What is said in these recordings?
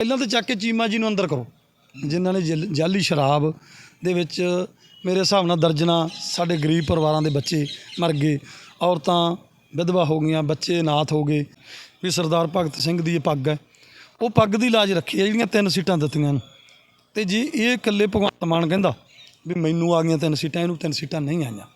ਪਹਿਲਾਂ ਤਾਂ ਚੱਕ ਕੇ ਚੀਮਾ ਜੀ ਨੂੰ ਅੰਦਰ ਕਰੋ। ਜਿਨ੍ਹਾਂ ਨੇ ਜਲ- ਜਾਲੀ ਸ਼ਰਾਬ ਦੇ ਵਿੱਚ ਮੇਰੇ ਹਿਸਾਬ ਨਾਲ ਦਰਜਨਾ ਸਾਡੇ ਗਰੀਬ ਪਰਿਵਾਰਾਂ ਦੇ ਬੱਚੇ ਮਰ ਗਏ। ਔਰਤਾਂ ਵਿਧਵਾ ਹੋ ਗਈਆਂ, ਬੱਚੇ ਅਨਾਥ ਹੋ ਗਏ। ਵੀ ਸਰਦਾਰ ਭਗਤ ਸਿੰਘ ਦੀ ਇਹ ਪੱਗ ਹੈ। ਉਹ ਪੱਗ ਦੀ ਲਾਜ ਰੱਖੀ ਹੈ, ਜਿਹੜੀਆਂ ਤਿੰਨ ਸੀਟਾਂ ਦਿੱਤੀਆਂ ਨੇ। ਤੇ ਜੇ ਇਹ ਇਕੱਲੇ ਭਗਵੰਤ ਮਾਨ ਕਹਿੰਦਾ ਵੀ ਮੈਨੂੰ ਆ ਗਈਆਂ ਤਿੰਨ ਸੀਟਾਂ, ਇਹਨੂੰ ਤਿੰਨ ਸੀਟਾਂ ਨਹੀਂ ਆਈਆਂ।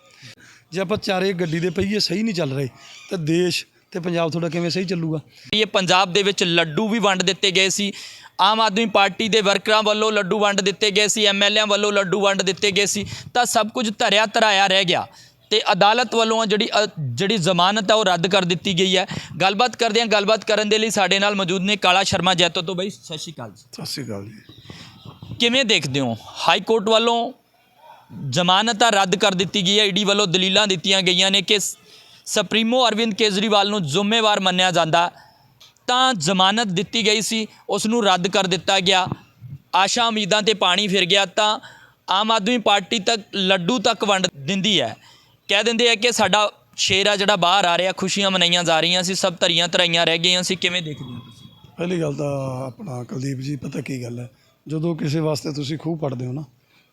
ਜੇ ਆਪਾਂ ਚਾਰੇ ਗੱਡੀ ਦੇ ਪਹੀਏ ਸਹੀ ਨਹੀਂ ਚੱਲ ਰਹੇ, ਤਾਂ ਦੇਸ਼ ਤੇ ਪੰਜਾਬ ਤੁਹਾਡਾ ਕਿਵੇਂ ਸਹੀ ਚੱਲੂਗਾ? ਇਹ ਪੰਜਾਬ ਦੇ ਵਿੱਚ ਲੱਡੂ ਵੀ ਵੰਡ ਦਿੱਤੇ ਗਏ ਸੀ। ਆਮ ਆਦਮੀ ਪਾਰਟੀ ਦੇ ਵਰਕਰਾਂ ਵੱਲੋਂ ਲੱਡੂ ਵੰਡ ਦਿੱਤੇ ਗਏ ਸੀ ਐਮਐਲਏਆਂ ਵੱਲੋਂ ਲੱਡੂ ਵੰਡ ਦਿੱਤੇ ਗਏ ਸੀ। ਤਾਂ ਸਭ ਕੁਝ ਧਰਿਆ ਧਰਾਇਆ ਰਹਿ ਗਿਆ। ਤੇ ਅਦਾਲਤ ਵੱਲੋਂ ਜਿਹੜੀ ਅ, ਜਿਹੜੀ ਜ਼ਮਾਨਤ ਹੈ ਉਹ ਰੱਦ ਕਰ ਦਿੱਤੀ ਗਈ ਹੈ। ਗੱਲਬਾਤ ਕਰਦੇ ਹਾਂ ਗੱਲਬਾਤ ਕਰਨ ਦੇ ਲਈ ਸਾਡੇ ਨਾਲ ਮੌਜੂਦ ਨੇ ਕਾਲਾ ਸ਼ਰਮਾ ਜੈਤੋ ਤੋਂ। ਬਈ ਸਤਿ ਸ਼੍ਰੀ ਅਕਾਲ ਜੀ। ਸਤਿ ਸ਼੍ਰੀ ਅਕਾਲ ਜੀ। ਕਿਵੇਂ ਦੇਖਦੇ ਹੋ? ਹਾਈ ਕੋਰਟ ਵੱਲੋਂ ਜ਼ਮਾਨਤ ਰੱਦ ਕਰ ਦਿੱਤੀ ਗਈ ਹੈ ਈਡੀ ਵੱਲੋਂ ਦਲੀਲਾਂ ਦਿੱਤੀਆਂ ਗਈਆਂ ਨੇ ਕਿ ਸੁਪਰੀਮੋ ਅਰਵਿੰਦ ਕੇਜਰੀਵਾਲ ਨੂੰ ਜ਼ਿੰਮੇਵਾਰ ਮੰਨਿਆ ਜਾਂਦਾ। ਤਾਂ ਜ਼ਮਾਨਤ ਦਿੱਤੀ ਗਈ ਸੀ, ਉਸ ਨੂੰ ਰੱਦ ਕਰ ਦਿੱਤਾ ਗਿਆ। ਆਸ਼ਾ ਉਮੀਦਾਂ ਤੇ ਪਾਣੀ ਫਿਰ ਗਿਆ, ਤਾਂ ਆਮ ਆਦਮੀ ਪਾਰਟੀ ਤੱਕ ਲੱਡੂ ਤੱਕ ਵੰਡ ਦਿੰਦੀ ਹੈ। ਕਹਿ ਦਿੰਦੇ ਆ ਕਿ ਸਾਡਾ ਸ਼ੇਰ ਆ ਜਿਹੜਾ ਬਾਹਰ ਆ ਰਿਹਾ, ਖੁਸ਼ੀਆਂ ਮਨਾਈਆਂ ਜਾ ਰਹੀਆਂ ਸੀ, ਸਭ ਧਰੀਆਂ ਧਰਾਈਆਂ ਰਹਿ ਗਈਆਂ ਸੀ। ਕਿਵੇਂ ਦੇਖਦੇ ਹੋ ਤੁਸੀਂ? ਪਹਿਲੀ ਗੱਲ ਤਾਂ ਆਪਣਾ ਕੁਲਦੀਪ ਜੀ, ਪਤਾ ਕੀ ਗੱਲ ਹੈ? ਜਦੋਂ ਕਿਸੇ ਵਾਸਤੇ ਤੁਸੀਂ ਖੂਹ ਪੜਦੇ ਹੋ ਨਾ,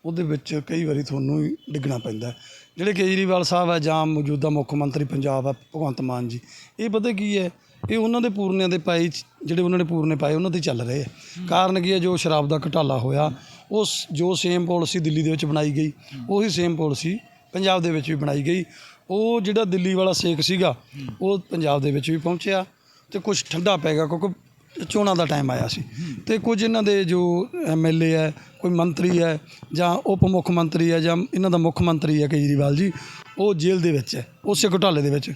ਉਹਦੇ ਵਿੱਚ ਕਈ ਵਾਰੀ ਤੁਹਾਨੂੰ ਹੀ ਡਿੱਗਣਾ ਪੈਂਦਾ ਜਿਹੜੇ ਕੇਜਰੀਵਾਲ ਸਾਹਿਬ ਹੈ ਜਾਂ ਮੌਜੂਦਾ ਮੁੱਖ ਮੰਤਰੀ ਪੰਜਾਬ ਹੈ ਭਗਵੰਤ ਮਾਨ ਜੀ, ਇਹ ਪਤਾ ਕੀ ਹੈ? ਇਹ ਉਹਨਾਂ ਦੇ ਪੂਰਨਿਆਂ ਦੇ ਪਾਏ ਜਿਹੜੇ ਉਹਨਾਂ ਨੇ ਪੂਰਨੇ ਪਾਏ, ਉਹਨਾਂ ਤੇ ਚੱਲ ਰਹੇ ਹੈ ਕਾਰਨ ਕੀ ਹੈ? ਜੋ ਸ਼ਰਾਬ ਦਾ ਘਟਾਲਾ ਹੋਇਆ, ਉਸ, ਜੋ ਸੇਮ ਪਾਲਿਸੀ ਦਿੱਲੀ ਦੇ ਵਿੱਚ ਬਣਾਈ ਗਈ, ਉਹੀ ਸੇਮ ਪਾਲਿਸੀ ਪੰਜਾਬ ਦੇ ਵਿੱਚ ਵੀ ਬਣਾਈ ਗਈ। ਉਹ ਜਿਹੜਾ ਦਿੱਲੀ ਵਾਲਾ ਸੇਕ ਸੀਗਾ, ਉਹ ਪੰਜਾਬ ਦੇ ਵਿੱਚ ਵੀ ਪਹੁੰਚਿਆ ਤੇ ਕੁਝ ਠੰਡਾ ਪੈ ਗਿਆ, ਕਿਉਂਕਿ ਚੋਣਾਂ ਦਾ ਟਾਈਮ ਆਇਆ ਸੀ। ਤੇ ਕੁਝ ਇਹਨਾਂ ਦੇ ਜੋ ਐਮਐਲਏ ਹੈ, ਕੋਈ ਮੰਤਰੀ ਹੈ, ਜਾਂ ਉਪ ਮੁੱਖ ਮੰਤਰੀ ਹੈ, ਜਾਂ ਇਹਨਾਂ ਦਾ ਮੁੱਖ ਮੰਤਰੀ ਹੈ ਕੇਜਰੀਵਾਲ ਜੀ, ਉਹ ਜੇਲ੍ਹ ਦੇ ਵਿੱਚ ਹੈ, ਉਸੇ ਘੁਟਾਲੇ ਦੇ ਵਿੱਚ।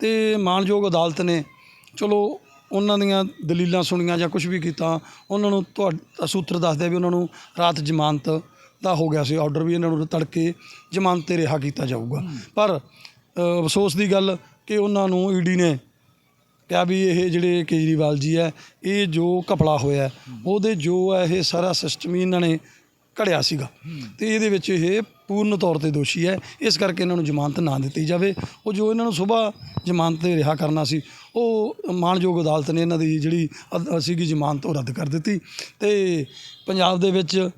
ਤੇ ਮਾਨਯੋਗ ਅਦਾਲਤ ਨੇ, ਚਲੋ, ਉਹਨਾਂ ਦੀਆਂ ਦਲੀਲਾਂ ਸੁਣੀਆਂ ਜਾਂ ਕੁਝ ਵੀ ਕੀਤਾ, ਉਹਨਾਂ ਨੂੰ ਤੁਹਾਡਾ ਸੂਤਰ ਦੱਸਦੇ ਵੀ ਉਹਨਾਂ ਨੂੰ ਰਾਤ ਜ਼ਮਾਨਤ ਦਾ ਹੋ ਗਿਆ ਸੀ ਆਰਡਰ ਵੀ ਇਹਨਾਂ ਨੂੰ ਤੜਕੇ ਜ਼ਮਾਨਤ ਤੇ ਰਿਹਾ ਕੀਤਾ ਜਾਊਗਾ। ਪਰ ਅਫਸੋਸ ਦੀ ਗੱਲ ਕਿ ਉਹਨਾਂ ਨੂੰ ਈਡੀ ਨੇ ਕਿਹਾ ਵੀ ਇਹ ਜਿਹੜੇ ਕੇਜਰੀਵਾਲ ਜੀ ਹੈ, ਇਹ ਜੋ ਘਪਲਾ ਹੋਇਆ, ਉਹਦੇ ਜੋ ਹੈ ਇਹ ਸਾਰਾ ਸਿਸਟਮ ਹੀ ਇਹਨਾਂ ਨੇ ਘੜਿਆ ਸੀਗਾ। ਤੇ ਇਹਦੇ ਵਿੱਚ ਇਹ ਪੂਰਨ ਤੌਰ ਤੇ ਦੋਸ਼ੀ ਹੈ। ਇਸ ਕਰਕੇ ਇਹਨਾਂ ਨੂੰ ਜ਼ਮਾਨਤ ਨਾ ਦਿੱਤੀ ਜਾਵੇ। ਉਹ ਜੋ ਇਹਨਾਂ ਨੂੰ ਸਵੇਰ ਜ਼ਮਾਨਤ ਤੇ ਰਿਹਾ ਕਰਨਾ ਸੀ, ਉਹ ਮਾਣਯੋਗ ਅਦਾਲਤ ਨੇ ਇਹਨਾਂ ਦੀ ਜਿਹੜੀ ਅਦ- ਸੀਗੀ ਜ਼ਮਾਨਤ ਉਹ ਰੱਦ ਕਰ ਦਿੱਤੀ। ਤੇ ਪੰਜਾਬ ਦੇ ਵਿੱਚ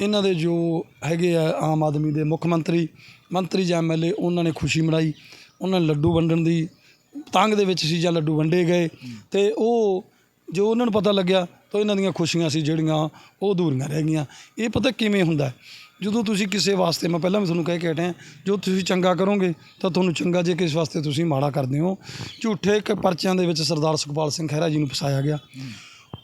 ਇਹਨਾਂ ਦੇ ਜੋ ਹੈਗੇ ਆ ਆਮ ਆਦਮੀ ਦੇ ਮੁੱਖ ਮੰਤਰੀ ਮੰਤਰੀ ਜਾਂ ਐਮਐਲਏ ਉਹਨਾਂ ਨੇ ਖੁਸ਼ੀ ਮਨਾਈ। ਉਹਨਾਂ ਨੇ ਲੱਡੂ ਵੰਡਣ ਦੀ ਤੰਗ ਦੇ ਵਿੱਚ ਸੀ ਜਾਂ ਲੱਡੂ ਵੰਡੇ ਗਏ ਤੇ ਉਹ ਜੋ ਉਹਨਾਂ ਨੂੰ ਪਤਾ ਲੱਗਿਆ ਤਾਂ ਇਹਨਾਂ ਦੀਆਂ ਖੁਸ਼ੀਆਂ ਸੀ ਜਿਹੜੀਆਂ ਉਹ ਅਧੂਰੀਆਂ ਰਹਿ ਗਈਆਂ। ਇਹ ਪਤਾ ਕਿਵੇਂ ਹੁੰਦਾ ਜਦੋਂ ਤੁਸੀਂ ਕਿਸੇ ਵਾਸਤੇ, ਮੈਂ ਪਹਿਲਾਂ ਵੀ ਤੁਹਾਨੂੰ ਕਹਿ ਕੇ ਹਟਿਆ, ਜੋ ਤੁਸੀਂ ਚੰਗਾ ਕਰੋਗੇ ਤਾਂ ਤੁਹਾਨੂੰ ਚੰਗਾ, ਜੇ ਕਿਸ ਵਾਸਤੇ ਤੁਸੀਂ ਮਾੜਾ ਕਰਦੇ ਹੋ। ਝੂਠੇ ਇੱਕ ਪਰਚਿਆਂ ਦੇ ਵਿੱਚ ਸਰਦਾਰ ਸੁਖਪਾਲ ਸਿੰਘ ਖਹਿਰਾ ਜੀ ਨੂੰ ਫਸਾਇਆ ਗਿਆ।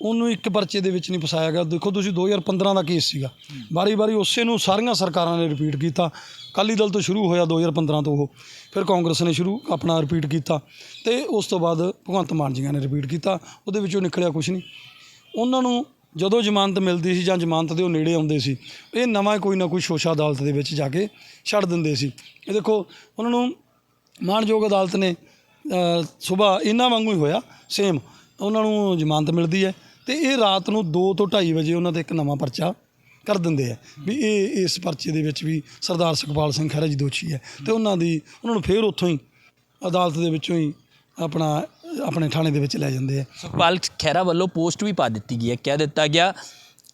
ਉਹਨੂੰ ਇੱਕ ਪਰਚੇ ਦੇ ਵਿੱਚ ਨਹੀਂ ਫਸਾਇਆ ਗਿਆ। ਦੇਖੋ ਤੁਸੀਂ 2015 ਦਾ ਕੇਸ ਸੀਗਾ। ਵਾਰੀ-ਵਾਰੀ ਉਸੇ ਨੂੰ ਸਾਰੀਆਂ ਸਰਕਾਰਾਂ ਨੇ ਰਿਪੀਟ ਕੀਤਾ। ਅਕਾਲੀ ਦਲ ਤੋਂ ਸ਼ੁਰੂ ਹੋਇਆ 2015 ਤੋਂ ਉਹ। ਫਿਰ ਕਾਂਗਰਸ ਨੇ ਸ਼ੁਰੂ ਆਪਣਾ ਰਿਪੀਟ ਕੀਤਾ ਤੇ ਉਸ ਤੋਂ ਬਾਅਦ ਭਗਵੰਤ ਮਾਨ ਜੀਆਂ ਨੇ ਰਿਪੀਟ ਕੀਤਾ। ਉਹਦੇ ਵਿੱਚੋਂ ਨਿਕਲਿਆ ਕੁਝ ਨਹੀਂ। ਉਹਨਾਂ ਨੂੰ ਜਦੋਂ ਜ਼ਮਾਨਤ ਮਿਲਦੀ ਸੀ ਜਾਂ ਜ਼ਮਾਨਤ ਦੇ ਉਹ ਨੇੜੇ ਆਉਂਦੇ ਸੀ, ਇਹ ਨਵਾਂ ਕੋਈ ਨਾ ਕੋਈ ਸ਼ੋਸ਼ਾ ਅਦਾਲਤ ਦੇ ਵਿੱਚ ਜਾ ਕੇ ਛੱਡ ਦਿੰਦੇ ਸੀ। ਇਹ ਦੇਖੋ, ਉਹਨਾਂ ਨੂੰ ਮਾਣਯੋਗ ਅਦਾਲਤ ਨੇ ਸਵੇਰ ਇਹਨਾਂ ਵਾਂਗੂ ਹੀ ਹੋਇਆ ਸੇਮ ਉਹਨਾਂ ਨੂੰ ਜ਼ਮਾਨਤ ਮਿਲਦੀ ਹੈ। ਤੇ ਇਹ ਰਾਤ ਨੂੰ 2 ਤੋਂ 2:30 ਵਜੇ ਉਹਨਾਂ ਦਾ ਇੱਕ ਨਵਾਂ ਪਰਚਾ ਕਰ ਦਿੰਦੇ ਆ ਵੀ ਇਹ ਇਸ ਪਰਚੇ ਦੇ ਵਿੱਚ ਵੀ ਸਰਦਾਰ ਸੁਖਪਾਲ ਸਿੰਘ ਖਹਿਰਾ ਜੀ ਦੋਸ਼ੀ ਹੈ ਤੇ ਉਹਨਾਂ ਦੀ, ਉਹਨਾਂ ਨੂੰ ਫੇਰ ਉੱਥੋਂ ਹੀ ਅਦਾਲਤ ਦੇ ਵਿੱਚੋਂ ਹੀ ਆਪਣਾ, ਆਪਣੇ ਥਾਣੇ ਦੇ ਵਿੱਚ ਲੈ ਜਾਂਦੇ ਆ। ਸੁਖਪਾਲ ਖਹਿਰਾ ਵੱਲੋਂ ਪੋਸਟ ਵੀ ਪਾ ਦਿੱਤੀ ਗਈ ਹੈ। ਕਹਿ ਦਿੱਤਾ ਗਿਆ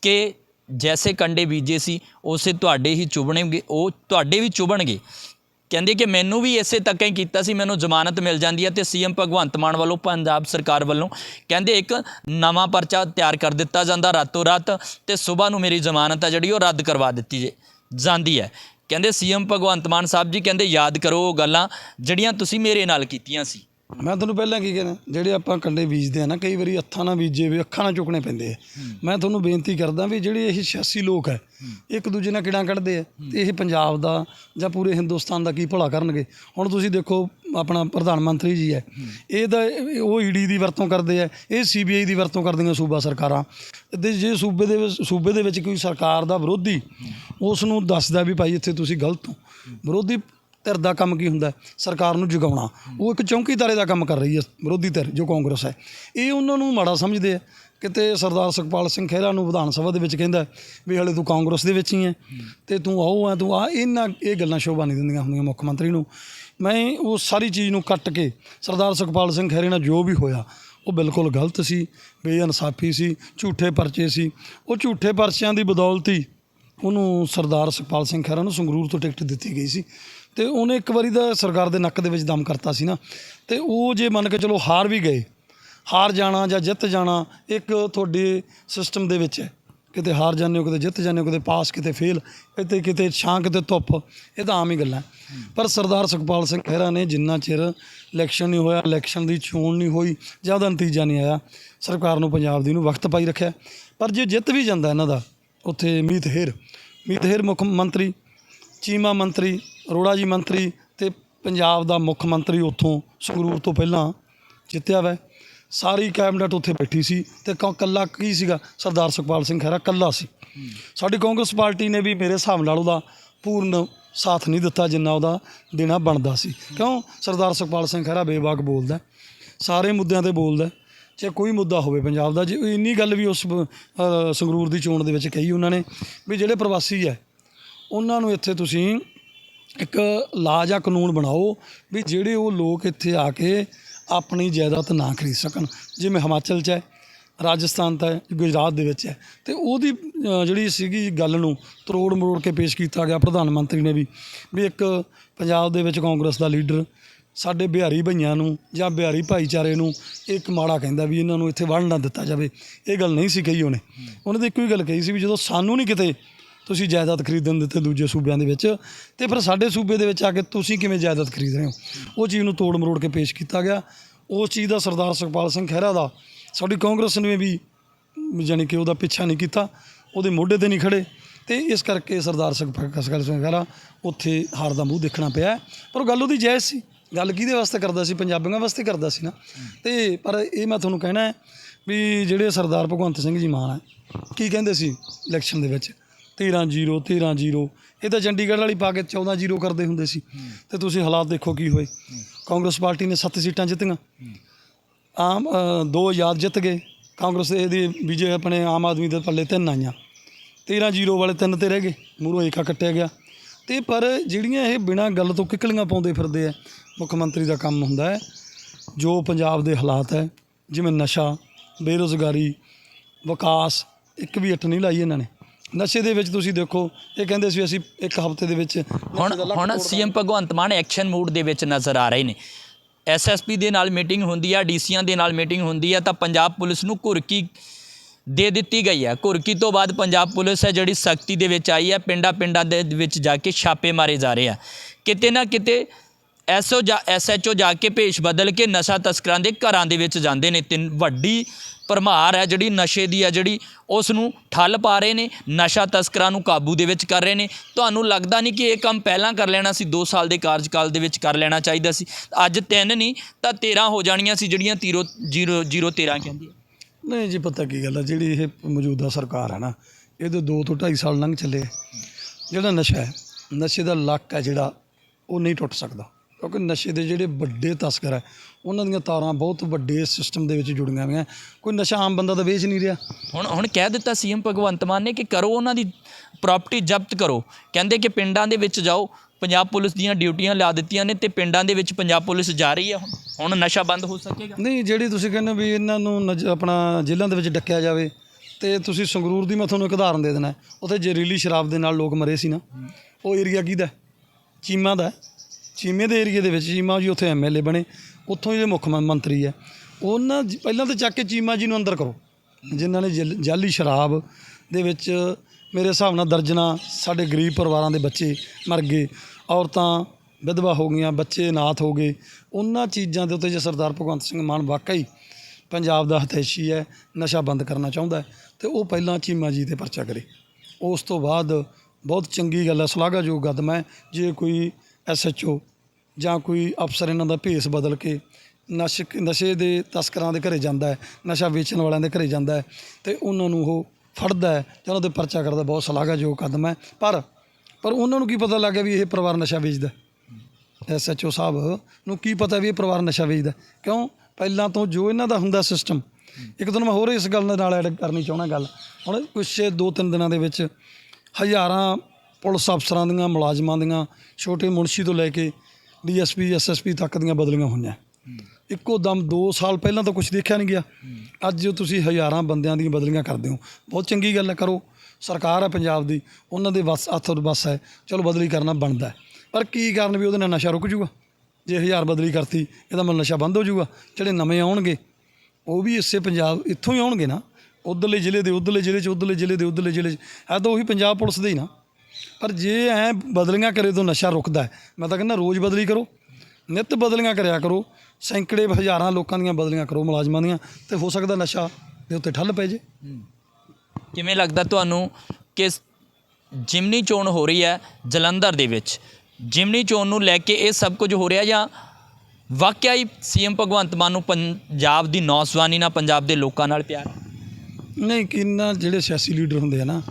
ਕਿ ਜੈਸੇ ਕੰਡੇ ਬੀਜੇ ਸੀ, ਉਸੇ ਤੁਹਾਡੇ ਹੀ ਚੁਬਣਗੇ ਉਹ ਤੁਹਾਡੇ ਵੀ ਚੁਬਣਗੇ ਕਹਿੰਦੇ ਕਿ ਮੈਨੂੰ ਵੀ ਇਸੇ ਤੱਕ ਹੀ ਕੀਤਾ ਸੀ, ਮੈਨੂੰ ਜ਼ਮਾਨਤ ਮਿਲ ਜਾਂਦੀ ਹੈ ਤੇ ਸੀਐਮ ਭਗਵੰਤ ਮਾਨ ਵੱਲੋਂ ਪੰਜਾਬ ਸਰਕਾਰ ਵੱਲੋਂ ਕਹਿੰਦੇ ਇੱਕ ਨਵਾਂ ਪਰਚਾ ਤਿਆਰ ਕਰ ਦਿੱਤਾ ਜਾਂਦਾ ਰਾਤੋਂ ਰਾਤ ਤੇ ਸਵੇਰ ਨੂੰ ਮੇਰੀ ਜ਼ਮਾਨਤ ਹੈ ਜਿਹੜੀ ਉਹ ਰੱਦ ਕਰਵਾ ਦਿੱਤੀ ਜੇ- ਜਾਂਦੀ ਹੈ। ਕਹਿੰਦੇ ਸੀਐਮ ਭਗਵੰਤ ਮਾਨ ਸਾਹਿਬ ਜੀ ਕਹਿੰਦੇ ਯਾਦ ਕਰੋ ਉਹ ਗੱਲਾਂ ਜਿਹੜੀਆਂ ਤੁਸੀਂ ਮੇਰੇ ਨਾਲ ਕੀਤੀਆਂ ਸੀ। ਮੈਂ ਤੁਹਾਨੂੰ ਪਹਿਲਾਂ ਕੀ ਕਹਿਣਾ ਜਿਹੜੇ ਆਪਾਂ ਕੰਡੇ ਬੀਜਦੇ ਆ ਨਾ ਕਈ ਵਾਰੀ ਹੱਥਾਂ ਨਾਲ ਬੀਜੇ ਵੀ ਅੱਖਾਂ ਨਾਲ ਚੁੱਕਣੇ ਪੈਂਦੇ ਆ। ਮੈਂ ਤੁਹਾਨੂੰ ਬੇਨਤੀ ਕਰਦਾ ਵੀ ਜਿਹੜੇ ਇਹ 86 ਲੋਕ ਹੈ। ਇੱਕ ਦੂਜੇ ਨਾਲ ਕਿਹੜਾ ਕੱਢਦੇ ਆ ਤੇ ਇਹ ਪੰਜਾਬ ਦਾ ਜਾਂ ਪੂਰੇ ਹਿੰਦੁਸਤਾਨ ਦਾ ਕੀ ਭਲਾ ਕਰਨਗੇ। ਹੁਣ ਤੁਸੀਂ ਦੇਖੋ ਆਪਣਾ ਪ੍ਰਧਾਨ ਮੰਤਰੀ ਜੀ ਹੈ ਇਹ ਤਾਂ ਉਹ ਈਡੀ ਦੀ ਵਰਤੋਂ ਕਰਦੇ ਆ ਇਹ ਸੀਬੀਆਈ ਦੀ ਵਰਤੋਂ ਕਰਦੀਆਂ ਸੂਬਾ ਸਰਕਾਰਾਂ। ਤੇ ਜੇ ਸੂਬੇ ਦੇ ਸੂਬੇ ਦੇ ਵਿੱਚ ਕੋਈ ਸਰਕਾਰ ਦਾ ਵਿਰੋਧੀ ਉਸ ਨੂੰ ਦੱਸਦਾ ਵੀ ਭਾਈ ਇੱਥੇ ਤੁਸੀਂ ਗਲਤ ਹੋ। ਵਿਰੋਧੀ ਧਿਰ ਦਾ ਕੰਮ ਕੀ ਹੁੰਦਾ? ਸਰਕਾਰ ਨੂੰ ਜਗਾਉਣਾ। ਉਹ ਇੱਕ ਚੌਂਕੀਦਾਰੇ ਦਾ ਕੰਮ ਕਰ ਰਹੀ ਹੈ, ਵਿਰੋਧੀ ਧਿਰ, ਜੋ ਕਾਂਗਰਸ ਹੈ। ਇਹ ਉਹਨਾਂ ਨੂੰ ਮਾੜਾ ਸਮਝਦੇ ਆ। ਕਿਤੇ ਸਰਦਾਰ ਸੁਖਪਾਲ ਸਿੰਘ ਖਹਿਰਾ ਨੂੰ ਵਿਧਾਨ ਸਭਾ ਦੇ ਵਿੱਚ ਕਹਿੰਦਾ ਵੀ ਹਲੇ ਤੂੰ ਕਾਂਗਰਸ ਦੇ ਵਿੱਚ ਹੀ ਹੈ ਤੇ ਤੂੰ ਆਓ ਆ, ਤੂੰ ਆ। ਇਹਨਾਂ ਇਹ ਗੱਲਾਂ ਸ਼ੋਭਾ ਨਹੀਂ ਦਿੰਦੀਆਂ ਹੁੰਦੀਆਂ ਮੁੱਖ ਮੰਤਰੀ ਨੂੰ। ਮੈਂ ਉਹ ਸਾਰੀ ਚੀਜ਼ ਨੂੰ ਕੱਟ ਕੇ ਸਰਦਾਰ ਸੁਖਪਾਲ ਸਿੰਘ ਖਹਿਰੇ ਨਾਲ ਜੋ ਵੀ ਹੋਇਆ, ਉਹ ਬਿਲਕੁਲ ਗਲਤ ਸੀ, ਬੇਇਨਸਾਫੀ ਸੀ, ਝੂਠੇ ਪਰਚੇ ਸੀ। ਉਹ ਝੂਠੇ ਪਰਚਿਆਂ ਦੀ ਬਦੌਲਤ ਹੀ ਉਹਨੂੰ ਸਰਦਾਰ ਸੁਖਪਾਲ ਸਿੰਘ ਖਹਿਰਾ ਨੂੰ ਸੰਗਰੂਰ ਤੋਂ ਟਿਕਟ ਦਿੱਤੀ ਗਈ ਸੀ। ਤੇ ਉਹਨੇ ਇੱਕ ਵਾਰੀ ਦਾ ਸਰਕਾਰ ਦੇ ਨੱਕ ਦੇ ਵਿੱਚ ਦਮ ਕਰਤਾ ਸੀ ਨਾ। ਤੇ ਉਹ ਜੇ ਮੰਨ ਕੇ ਚਲੋ ਹਾਰ ਵੀ ਗਏ, ਹਾਰ ਜਾਣਾ ਜਾਂ ਜਿੱਤ ਜਾਣਾ ਇੱਕ ਤੁਹਾਡੇ ਸਿਸਟਮ ਦੇ ਵਿੱਚ ਹੈ। ਕਿਤੇ ਹਾਰ ਜਾਂਦੇ ਹੋ, ਕਿਤੇ ਜਿੱਤ ਜਾਂਦੇ ਹੋ, ਕਿਤੇ ਪਾਸ, ਕਿਤੇ ਫੇਲ ਕਿਤੇ ਕਿਤੇ ਛਾਂ ਕਿਤੇ ਧੁੱਪ, ਇਹ ਤਾਂ ਆਮ ਹੀ ਗੱਲਾਂ। ਪਰ ਸਰਦਾਰ ਸੁਖਪਾਲ ਸਿੰਘ ਖਹਿਰਾ ਨੇ ਜਿੰਨਾ ਚਿਰ ਇਲੈਕਸ਼ਨ ਨਹੀਂ ਹੋਇਆ ਇਲੈਕਸ਼ਨ ਦੀ ਚੋਣ ਨਹੀਂ ਹੋਈ ਜਾਂ ਉਹਦਾ ਨਤੀਜਾ ਨਹੀਂ ਆਇਆ, ਸਰਕਾਰ ਨੂੰ ਪੰਜਾਬ ਦੀ ਨੂੰ ਵਕਤ ਪਾਈ ਰੱਖਿਆ। ਪਰ ਜੇ ਜਿੱਤ ਵੀ ਜਾਂਦਾ ਇਹਨਾਂ ਦਾ, ਉੱਥੇ ਮੀਤ ਹੇਰ ਮੀਤ ਹੇਰ ਮੁੱਖ ਮੰਤਰੀ, ਚੀਮਾ ਮੰਤਰੀ ਅਰੋੜਾ ਜੀ ਮੰਤਰੀ ਅਤੇ ਪੰਜਾਬ ਦਾ ਮੁੱਖ ਮੰਤਰੀ ਉੱਥੋਂ ਸੰਗਰੂਰ ਤੋਂ ਪਹਿਲਾਂ ਜਿੱਤਿਆ ਵੈ। ਸਾਰੀ ਕੈਬਨਿਟ ਉੱਥੇ ਬੈਠੀ ਸੀ ਤੇ ਕ- ਕੱਲਾ ਕੀ ਸੀਗਾ? ਸਰਦਾਰ ਸੁਖਪਾਲ ਸਿੰਘ ਖਹਿਰਾ ਕੱਲਾ ਸੀ। ਸਾਡੀ ਕਾਂਗਰਸ ਪਾਰਟੀ ਨੇ ਵੀ ਮੇਰੇ ਹਿਸਾਬ ਨਾਲ ਉਹਦਾ ਪੂਰਨ ਸਾਥ ਨਹੀਂ ਦਿੱਤਾ ਜਿੰਨਾ ਉਹਦਾ ਦੇਣਾ ਬਣਦਾ ਸੀ। ਕਿਉਂ? ਸਰਦਾਰ ਸੁਖਪਾਲ ਸਿੰਘ ਖਹਿਰਾ ਬੇਵਾਕ ਬੋਲਦਾ ਹੈ। ਸਾਰੇ ਮੁੱਦਿਆਂ ਤੇ ਬੋਲਦਾ ਹੈ। ਚਾਹੇ ਕੋਈ ਮੁੱਦਾ ਹੋਵੇ ਪੰਜਾਬ ਦਾ ਜੇ ਇੰਨੀ ਗੱਲ ਵੀ ਉਸ ਅ, ਸੰਗਰੂਰ ਦੀ ਚੋਣ ਦੇ ਵਿੱਚ ਕਹੀ ਉਹਨਾਂ ਨੇ ਵੀ ਜਿਹੜੇ ਪ੍ਰਵਾਸੀ ਹੈ ਉਹਨਾਂ ਨੂੰ ਇੱਥੇ ਤੁਸੀਂ ਇੱਕ ਲਾ ਜਾਂ ਕਾਨੂੰਨ ਬਣਾਓ ਵੀ ਜਿਹੜੇ ਉਹ ਲੋਕ ਇੱਥੇ ਆ ਕੇ ਆਪਣੀ ਜਾਇਦਾਦ ਨਾ ਖਰੀਦ ਸਕਣ। ਜਿਵੇਂ ਹਿਮਾਚਲ 'ਚ ਹੈ, ਰਾਜਸਥਾਨ ਤਾਂ ਗੁਜਰਾਤ ਦੇ ਵਿੱਚ ਹੈ। ਤੇ ਉਹਦੀ ਜਿਹੜੀ ਸੀਗੀ ਗੱਲ ਨੂੰ ਤਰੋੜ ਮਰੋੜ ਕੇ ਪੇਸ਼ ਕੀਤਾ ਗਿਆ ਪ੍ਰਧਾਨ ਮੰਤਰੀ ਨੇ ਵੀ ਵੀ ਇੱਕ ਪੰਜਾਬ ਦੇ ਵਿੱਚ ਕਾਂਗਰਸ ਦਾ ਲੀਡਰ ਸਾਡੇ ਬਿਹਾਰੀ ਭਈਆਂ ਨੂੰ ਜਾਂ ਬਿਹਾਰੀ ਭਾਈਚਾਰੇ ਨੂੰ ਇੱਕ ਮਾੜਾ ਕਹਿੰਦਾ ਵੀ ਇਹਨਾਂ ਨੂੰ ਇੱਥੇ ਵੜਨ ਨਾ ਦਿੱਤਾ ਜਾਵੇ। ਇਹ ਗੱਲ ਨਹੀਂ ਸੀ ਕਹੀ ਉਹਨੇ। ਉਹਨੇ ਤਾਂ ਇੱਕੋ ਹੀ ਗੱਲ ਕਹੀ ਸੀ ਵੀ ਜਦੋਂ ਸਾਨੂੰ ਨਹੀਂ ਕਿਤੇ ਤੁਸੀਂ ਜਾਇਦਾਦ ਖਰੀਦਣ ਦਿੱਤੇ ਦੂਜੇ ਸੂਬਿਆਂ ਦੇ ਵਿੱਚ, ਤੇ ਫਿਰ ਸਾਡੇ ਸੂਬੇ ਦੇ ਵਿੱਚ ਆ ਕੇ ਤੁਸੀਂ ਕਿਵੇਂ ਜਾਇਦਾਦ ਖਰੀਦ ਰਹੇ ਹੋ? ਉਹ ਚੀਜ਼ ਨੂੰ ਤੋੜ ਮਰੋੜ ਕੇ ਪੇਸ਼ ਕੀਤਾ ਗਿਆ। ਉਸ ਚੀਜ਼ ਦਾ ਸਰਦਾਰ ਸੁਖਪਾਲ ਸਿੰਘ ਖਹਿਰਾ ਦਾ, ਸਾਡੀ ਕਾਂਗਰਸ ਨੇ ਵੀ ਜਾਣੀ ਕਿ ਉਹਦਾ ਪਿੱਛਾ ਨਹੀਂ ਕੀਤਾ, ਉਹਦੇ ਮੋਢੇ ਤੇ ਨਹੀਂ ਖੜੇ। ਤੇ ਇਸ ਕਰਕੇ ਸਰਦਾਰ ਸੁਖਪਾਲ ਸਿੰਘ ਖਹਿਰਾ ਉੱਥੇ ਹਾਰ ਦਾ ਮੂੰਹ ਦੇਖਣਾ ਪਿਆ। ਪਰ ਉਹ ਗੱਲ ਉਹਦੀ ਜਾਇਜ਼ ਸੀ। ਗੱਲ ਕਿਹਦੇ ਵਾਸਤੇ ਕਰਦਾ ਸੀ? ਪੰਜਾਬੀਆਂ ਵਾਸਤੇ ਕਰਦਾ ਸੀ ਨਾ। ਤੇ ਪਰ ਇਹ ਮੈਂ ਤੁਹਾਨੂੰ ਕਹਿਣਾ ਹੈ ਵੀ ਜਿਹੜੇ ਸਰਦਾਰ ਭਗਵੰਤ ਸਿੰਘ ਜੀ ਮਾਨ ਹੈ, ਕੀ ਕਹਿੰਦੇ ਸੀ ਇਲੈਕਸ਼ਨ ਦੇ ਵਿੱਚ? 13 0 13 0 ਇਹ ਤਾਂ ਚੰਡੀਗੜ੍ਹ ਵਾਲੀ ਪਾ ਕੇ 14 0 ਕਰਦੇ ਹੁੰਦੇ ਸੀ। ਤੇ ਤੁਸੀਂ ਹਾਲਾਤ ਦੇਖੋ ਕੀ ਹੋਏ। ਕਾਂਗਰਸ ਪਾਰਟੀ ਨੇ 7 ਸੀਟਾਂ ਜਿੱਤੀਆਂ। ਆਮ ਦੋ ਆਜ਼ਾਦ ਜਿੱਤ ਗਏ। ਕਾਂਗਰਸ ਇਹਦੀ ਬੀਜੇ ਆਪਣੇ ਆਮ ਆਦਮੀ ਦੇ ਪੱਲੇ ਤਿੰਨ ਆਈਆਂ। 13 0 ਵਾਲੇ ਤਿੰਨ ਤੇ ਰਹਿ ਗਏ। ਮੂਰੋਂ ਏਕਾ ਕੱਟਿਆ ਗਿਆ। ਤੇ ਪਰ ਜਿਹੜੀਆਂ ਇਹ ਬਿਨਾਂ ਗੱਲ ਤੋਂ ਕਿਕਲੀਆਂ ਪਾਉਂਦੇ ਫਿਰਦੇ ਆ ਮੁੱਖ ਮੰਤਰੀ ਦਾ ਕੰਮ ਹੁੰਦਾ ਹੈ। ਜੋ ਪੰਜਾਬ ਦੇ ਹਾਲਾਤ ਹੈ ਜਿਵੇਂ ਨਸ਼ਾ ਬੇਰੁਜ਼ਗਾਰੀ ਵਿਕਾਸ ਇੱਕ ਵੀ ਇੱਟ ਨਹੀਂ ਲਾਈ ਇਹਨਾਂ ਨੇ। ਨਸ਼ੇ ਦੇ ਵਿੱਚ ਤੁਸੀਂ ਦੇਖੋ ਇਹ ਕਹਿੰਦੇ ਸੀ ਅਸੀਂ ਇੱਕ ਹਫ਼ਤੇ ਦੇ ਵਿੱਚ ਹੁਣ ਹੁਣ CM Bhagwant Mann action mood ਦੇ ਵਿੱਚ ਨਜ਼ਰ ਆ ਰਹੇ ਨੇ। ਐਸਐਸਪੀ ਦੇ ਨਾਲ ਮੀਟਿੰਗ ਹੁੰਦੀ ਆ ਡੀਸੀਆਂ ਦੇ ਨਾਲ ਮੀਟਿੰਗ ਹੁੰਦੀ ਆ ਤਾਂ ਪੰਜਾਬ ਪੁਲਿਸ ਨੂੰ ਘੁਰਕੀ ਦੇ ਦਿੱਤੀ ਗਈ ਹੈ ਘੁਰਕੀ ਤੋਂ ਬਾਅਦ ਪੰਜਾਬ ਪੁਲਿਸ ਹੈ ਜਿਹੜੀ ਸਖਤੀ ਦੇ ਵਿੱਚ ਆਈ ਹੈ ਪਿੰਡਾਂ ਪਿੰਡਾਂ ਦੇ ਵਿੱਚ ਜਾ ਕੇ ਛਾਪੇ ਮਾਰੇ ਜਾ ਰਹੇ ਆ। ਕਿਤੇ ਨਾ ਕਿਤੇ ਐਸਓ ਜਾਂ ਐਸਐਚਓ ਜਾ ਕੇ ਭੇਸ਼ ਬਦਲ ਕੇ ਨਸ਼ਾ ਤਸਕਰਾਂ ਦੇ ਘਰਾਂ ਦੇ ਵਿੱਚ ਜਾਂਦੇ ਨੇ। ਤਿੰਨ ਵੱਡੀ ਭਰਮਾਰ ਹੈ ਜਿਹੜੀ ਨਸ਼ੇ ਦੀ ਹੈ ਜਿਹੜੀ ਉਸ ਨੂੰ ਠੱਲ ਪਾ ਰਹੇ ਨੇ, ਨਸ਼ਾ ਤਸਕਰਾਂ ਨੂੰ ਕਾਬੂ ਦੇ ਵਿੱਚ ਕਰ ਰਹੇ ਨੇ। ਤੁਹਾਨੂੰ ਲੱਗਦਾ ਨਹੀਂ ਕਿ ਇਹ ਕੰਮ ਪਹਿਲਾਂ ਕਰ ਲੈਣਾ ਸੀ 2 ਸਾਲ ਦੇ ਕਾਰਜਕਾਲ ਦੇ ਵਿੱਚ ਕਰ ਲੈਣਾ ਚਾਹੀਦਾ ਸੀ। ਅੱਜ ਤਿੰਨ ਨਹੀਂ, ਤਾਂ 13 ਹੋ ਜਾਣੀਆਂ ਸੀ ਜਿਹੜੀਆਂ 0 0 0 13 ਕਹਿੰਦੀ ਨਹੀਂ ਜੀ, ਪਤਾ ਕੀ ਗੱਲ ਹੈ, ਜਿਹੜੀ ਇਹ ਮੌਜੂਦਾ ਸਰਕਾਰ ਹੈ ਨਾ, ਇਹਦੇ 2 ਤੋਂ 2.5 ਸਾਲ ਲੰਘ ਚੱਲੇ। ਜਿਹੜਾ ਨਸ਼ਾ ਹੈ, ਨਸ਼ੇ ਦਾ ਲੱਕ ਹੈ ਜਿਹੜਾ, ਉਹ ਨਹੀਂ ਟੁੱਟ ਸਕਦਾ। ਕਿਉਂਕਿ ਨਸ਼ੇ ਦੇ ਜਿਹੜੇ ਵੱਡੇ ਤਸਕਰ ਹੈ ਉਹਨਾਂ ਦੀਆਂ ਤਾਰਾਂ ਬਹੁਤ ਵੱਡੇ ਸਿਸਟਮ ਦੇ ਵਿੱਚ ਜੁੜੀਆਂ ਹੋਈਆਂ ਕੋਈ ਨਸ਼ਾ ਆਮ ਬੰਦਾ ਤਾਂ ਵੇਚ ਨਹੀਂ ਰਿਹਾ ਹੁਣ ਹੁਣ ਕਹਿ ਦਿੱਤਾ ਸੀਐਮ ਭਗਵੰਤ ਮਾਨ ਨੇ ਕਿ ਕਰੋ ਉਹਨਾਂ ਦੀ ਪ੍ਰਾਪਰਟੀ ਜ਼ਬਤ ਕਰੋ ਕਹਿੰਦੇ ਕਿ ਪਿੰਡਾਂ ਦੇ ਵਿੱਚ ਜਾਓ ਪੰਜਾਬ ਪੁਲਿਸ ਦੀਆਂ ਡਿਊਟੀਆਂ ਲਾ ਦਿੱਤੀਆਂ ਨੇ ਤੇ ਪਿੰਡਾਂ ਦੇ ਵਿੱਚ ਪੰਜਾਬ ਪੁਲਿਸ ਜਾ ਰਹੀ ਹੈ ਹੁਣ ਹੁਣ ਨਸ਼ਾ ਬੰਦ ਹੋ ਸਕੇਗਾ ਨਹੀਂ ਜਿਹੜੀ ਤੁਸੀਂ ਕਹਿੰਦੇ ਹੋ ਵੀ ਇਹਨਾਂ ਨੂੰ ਆਪਣਾ ਜੇਲ੍ਹਾਂ ਦੇ ਵਿੱਚ ਡੱਕਿਆ ਜਾਵੇ ਤੇ ਤੁਸੀਂ ਸੰਗਰੂਰ ਦੀ ਮੈਂ ਤੁਹਾਨੂੰ ਇੱਕ ਉਦਾਹਰਨ ਦੇ ਦੇਣਾ। ਉੱਥੇ ਜ਼ਹਿਰੀਲੀ ਸ਼ਰਾਬ ਦੇ ਨਾਲ ਲੋਕ ਮਰੇ ਸੀ ਨਾ ਉਹ ਏਰੀਆ ਕਿਹਦਾ? ਚੀਮਾ ਦਾ। ਚੀਮੇ ਦੇ ਏਰੀਏ ਦੇ ਵਿੱਚ ਚੀਮਾ ਜੀ ਉੱਥੇ ਐਮਐਲਏ ਬਣੇ, ਉੱਥੋਂ ਜਿਹੜੇ ਮੁੱਖ ਮੰਤਰੀ ਹੈ, ਉਹਨਾਂ ਪਹਿਲਾਂ ਤਾਂ ਚੱਕ ਕੇ ਚੀਮਾ ਜੀ ਨੂੰ ਅੰਦਰ ਕਰੋ। ਜਿਨ੍ਹਾਂ ਨੇ ਜਲ- ਜਾਲੀ ਸ਼ਰਾਬ ਦੇ ਵਿੱਚ ਮੇਰੇ ਹਿਸਾਬ ਨਾਲ ਦਰਜਨਾ ਸਾਡੇ ਗਰੀਬ ਪਰਿਵਾਰਾਂ ਦੇ ਬੱਚੇ ਮਰ ਗਏ, ਔਰਤਾਂ ਵਿਧਵਾ ਹੋ ਗਈਆਂ, ਬੱਚੇ ਅਨਾਥ ਹੋ ਗਏ, ਉਹਨਾਂ ਚੀਜ਼ਾਂ ਦੇ ਉੱਤੇ ਜੇ ਸਰਦਾਰ ਭਗਵੰਤ ਸਿੰਘ ਮਾਨ ਵਾਕਈ ਪੰਜਾਬ ਦਾ ਹਤੈਸ਼ੀ ਹੈ, ਨਸ਼ਾ ਬੰਦ ਕਰਨਾ ਚਾਹੁੰਦਾ ਹੈ, ਤੇ ਉਹ ਪਹਿਲਾਂ ਚੀਮਾ ਜੀ ਤੇ ਪਰਚਾ ਕਰੇ। ਉਸ ਤੋਂ ਬਾਅਦ ਬਹੁਤ ਚੰਗੀ ਗੱਲ ਹੈ ਸ਼ਲਾਘਾਯੋਗ ਕਦਮ ਹੈ, ਜੇ ਕੋਈ ਐਸਐਚਓ ਜਾਂ ਕੋਈ ਅਫਸਰ ਇਹਨਾਂ ਦਾ ਭੇਸ ਬਦਲ ਕੇ ਨਸ਼ਕ ਨਸ਼ੇ ਦੇ ਤਸਕਰਾਂ ਦੇ ਘਰੇ ਜਾਂਦਾ ਹੈ, ਨਸ਼ਾ ਵੇਚਣ ਵਾਲਿਆਂ ਦੇ ਘਰੇ ਜਾਂਦਾ ਹੈ ਤੇ ਉਹਨਾਂ ਨੂੰ ਉਹ ਫੜਦਾ ਹੈ, ਜਾਂ ਉਹਨਾਂ ਤੇ ਪਰਚਾ ਕਰਦਾ, ਬਹੁਤ ਸ਼ਲਾਘਾਯੋਗ ਕਦਮ ਹੈ। ਪਰ ਪਰ ਉਹਨਾਂ ਨੂੰ ਕੀ ਪਤਾ ਲੱਗ ਗਿਆ ਵੀ ਇਹ ਪਰਿਵਾਰ ਨਸ਼ਾ ਵੇਚਦਾ ਐਸਐਚਓ ਸਾਹਿਬ ਨੂੰ ਕੀ ਪਤਾ ਵੀ ਇਹ ਪਰਿਵਾਰ ਨਸ਼ਾ ਵੇਚਦਾ ਕਿਉਂ? ਪਹਿਲਾਂ ਤੋਂ ਜੋ ਇਹਨਾਂ ਦਾ ਹੁੰਦਾ ਸਿਸਟਮ ਇੱਕ ਦਿਨ ਮੈਂ ਹੋਰ ਇਸ ਗੱਲ ਦੇ ਨਾਲ ਐਡ ਕਰਨੀ ਚਾਹੁੰਦਾ ਗੱਲ। ਹੁਣ ਕੁਛ ਦੋ ਤਿੰਨ ਦਿਨਾਂ ਦੇ ਵਿੱਚ ਹਜ਼ਾਰਾਂ ਪੁਲਿਸ ਅਫਸਰਾਂ ਦੀਆਂ, ਮੁਲਾਜ਼ਮਾਂ ਦੀਆਂ, ਛੋਟੇ ਮੁਨਸ਼ੀ ਤੋਂ ਲੈ ਕੇ ਡੀਐਸਪੀ, ਐਸਐਸਪੀ ਤੱਕ ਦੀਆਂ ਬਦਲੀਆਂ ਹੋਈਆਂ। ਇੱਕੋ ਦਮ 2 ਸਾਲ ਪਹਿਲਾਂ ਤਾਂ ਕੁਝ ਦੇਖਿਆ ਨਹੀਂ ਗਿਆ। ਅੱਜ ਜੋ ਤੁਸੀਂ ਹਜ਼ਾਰਾਂ ਬੰਦਿਆਂ ਦੀਆਂ ਬਦਲੀਆਂ ਕਰਦੇ ਹੋ। ਬਹੁਤ ਚੰਗੀ ਗੱਲ ਹੈ, ਕਰੋ। ਸਰਕਾਰ ਹੈ ਪੰਜਾਬ ਦੀ। ਉਹਨਾਂ ਦੇ ਵੱਸ, ਹੱਥ ਵੱਸ ਹੈ। ਚਲੋ, ਬਦਲੀ ਕਰਨਾ ਬਣਦਾ ਪਰ ਕੀ ਕਾਰਨ ਵੀ ਉਹਦੇ ਨਾਲ ਨਸ਼ਾ ਰੁਕ ਜੂਗਾ ਜੇ ਹਜ਼ਾਰ ਬਦਲੀ ਕਰਤੀ, ਇਹਦਾ ਮਤਲਬ ਨਸ਼ਾ ਬੰਦ ਹੋ ਜੂਗਾ ਜਿਹੜੇ ਨਵੇਂ ਆਉਣਗੇ, ਉਹ ਵੀ ਇਸੇ ਪੰਜਾਬ, ਇੱਥੋਂ ਹੀ ਆਉਣਗੇ ਨਾ। ਉਧਰਲੇ ਜ਼ਿਲ੍ਹੇ ਦੇ, ਉਧਰਲੇ ਜ਼ਿਲ੍ਹੇ 'ਚ, ਉਧਰਲੇ ਜ਼ਿਲ੍ਹੇ ਦੇ, ਉਧਰਲੇ ਜ਼ਿਲ੍ਹੇ 'ਚ। ਹੈ ਤਾਂ ਉਹੀ ਪੰਜਾਬ ਪੁਲਿਸ ਦੇ ਹੀ ਨਾ। ਪਰ ਜੇ ਐ ਬਦਲੀਆਂ ਕਰੇ ਤਾਂ ਨਸ਼ਾ ਰੁਕਦਾ ਹੈ। ਮੈਂ ਤਾਂ ਕਹਿੰਦਾ ਰੋਜ਼ ਬਦਲੀ ਕਰੋ। ਨਿਤ ਬਦਲੀਆਂ ਕਰਿਆ ਕਰੋ। ਸੈਂਕੜੇ ਹਜ਼ਾਰਾਂ ਲੋਕਾਂ ਦੀਆਂ ਬਦਲੀਆਂ ਕਰੋ ਮੁਲਾਜ਼ਮਾਂ ਦੀਆਂ ਤੇ ਹੋ ਸਕਦਾ ਨਸ਼ਾ ਦੇ ਉੱਤੇ ਠੱਲ ਪੈ ਜੇ। ਕਿਵੇਂ ਲੱਗਦਾ ਤੁਹਾਨੂੰ ਕਿ ਸ- ਜਿਮਨੀ ਚੋਣ ਹੋ ਰਹੀ ਹੈ ਜਲੰਧਰ ਦੇ ਵਿੱਚ? ਜਿਮਨੀ ਚੋਣ ਨੂੰ ਲੈ ਕੇ ਇਹ ਸਭ ਕੁਝ ਹੋ ਰਿਹਾ ਜਾਂ ਵਾਕਿਆ ਹੀ ਸੀਐਮ ਭਗਵੰਤ ਮਾਨ ਨੂੰ ਪੰਜਾਬ ਦੀ ਨੌਜਵਾਨੀ ਨਾਲ ਪੰਜਾਬ ਦੇ ਲੋਕਾਂ ਨਾਲ ਪਿਆਰ? ਹੈ? ਨਹੀਂ ਕਿੰਨਾ ਜਿਹੜੇ ਸਿਆਸੀ ਲੀਡਰ ਹੁੰਦੇ ਆ ਨਾ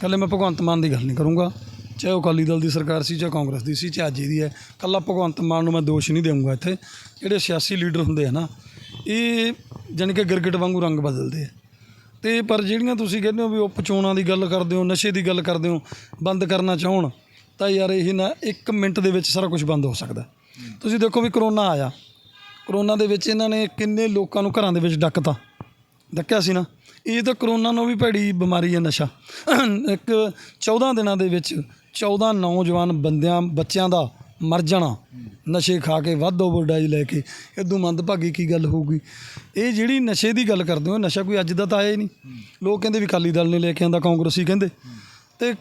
ਕੱਲੇ ਮੈਂ ਭਗਵੰਤ ਮਾਨ ਦੀ ਗੱਲ ਨਹੀਂ ਕਰੂੰਗਾ। ਚਾਹੇ ਉਹ ਅਕਾਲੀ ਦਲ ਦੀ ਸਰਕਾਰ ਸੀ, ਚਾਹੇ ਕਾਂਗਰਸ ਦੀ ਸੀ, ਚਾਹੇ ਅੱਜ ਦੀ ਹੈ। ਕੱਲਾ ਭਗਵੰਤ ਮਾਨ ਨੂੰ ਮੈਂ ਦੋਸ਼ ਨਹੀਂ ਦੇਵਾਂਗਾ ਇੱਥੇ। ਜਿਹੜੇ ਸਿਆਸੀ ਲੀਡਰ ਹੁੰਦੇ ਆ ਨਾ, ਇਹ ਜਾਣੀ ਕਿ ਗਿਰਗਟ ਵਾਂਗੂ ਰੰਗ ਬਦਲਦੇ ਆ। ਤੇ ਪਰ ਜਿਹੜੀਆਂ ਤੁਸੀਂ ਕਹਿੰਦੇ ਹੋ ਵੀ ਉਪ ਚੋਣਾਂ ਦੀ ਗੱਲ ਕਰਦੇ ਹੋ, ਨਸ਼ੇ ਦੀ ਗੱਲ ਕਰਦੇ ਹੋ, ਬੰਦ ਕਰਨਾ ਚਾਹਣ, ਤਾਂ ਯਾਰ ਇਹ ਨਾ 1 ਮਿੰਟ ਦੇ ਵਿੱਚ ਸਾਰਾ ਕੁਝ ਬੰਦ ਹੋ ਸਕਦਾ। ਤੁਸੀਂ ਦੇਖੋ ਵੀ ਕਰੋਨਾ ਆਇਆ। ਕਰੋਨਾ ਦੇ ਵਿੱਚ ਇਹਨਾਂ ਨੇ ਕਿੰਨੇ ਲੋਕਾਂ ਨੂੰ ਘਰਾਂ ਦੇ ਵਿੱਚ ਡੱਕਤਾ। ਡੱਕਿਆ ਸੀ ਨਾ। ਇਹ ਤਾਂ ਕਰੋਨਾ ਨੂੰ ਵੀ ਭੈੜੀ ਬਿਮਾਰੀ ਹੈ ਨਸ਼ਾ। ਇੱਕ 14 ਦਿਨਾਂ ਦੇ ਵਿੱਚ 14 ਨੌਜਵਾਨ ਬੰਦਿਆਂ, ਬੱਚਿਆਂ ਦਾ ਮਰ ਜਾਣਾ। ਨਸ਼ੇ ਖਾ ਕੇ ਵੱਧ ਓਵਰਡਾਈਜ਼ ਲੈ ਕੇ ਇਦੋਂ ਮੰਦਭਾਗੀ ਕੀ ਗੱਲ ਹੋਊਗੀ? ਇਹ ਜਿਹੜੀ ਨਸ਼ੇ ਦੀ ਗੱਲ ਕਰਦੇ ਹੋ, ਨਸ਼ਾ ਕੋਈ ਅੱਜ ਦਾ ਤਾਂ ਆਇਆ ਹੀ ਨਹੀਂ। ਲੋਕ ਕਹਿੰਦੇ ਵੀ ਅਕਾਲੀ ਦਲ ਨੇ ਲੈ ਕੇ ਆਂਦਾ, ਕਾਂਗਰਸੀ ਕਹਿੰਦੇ। ਤੇ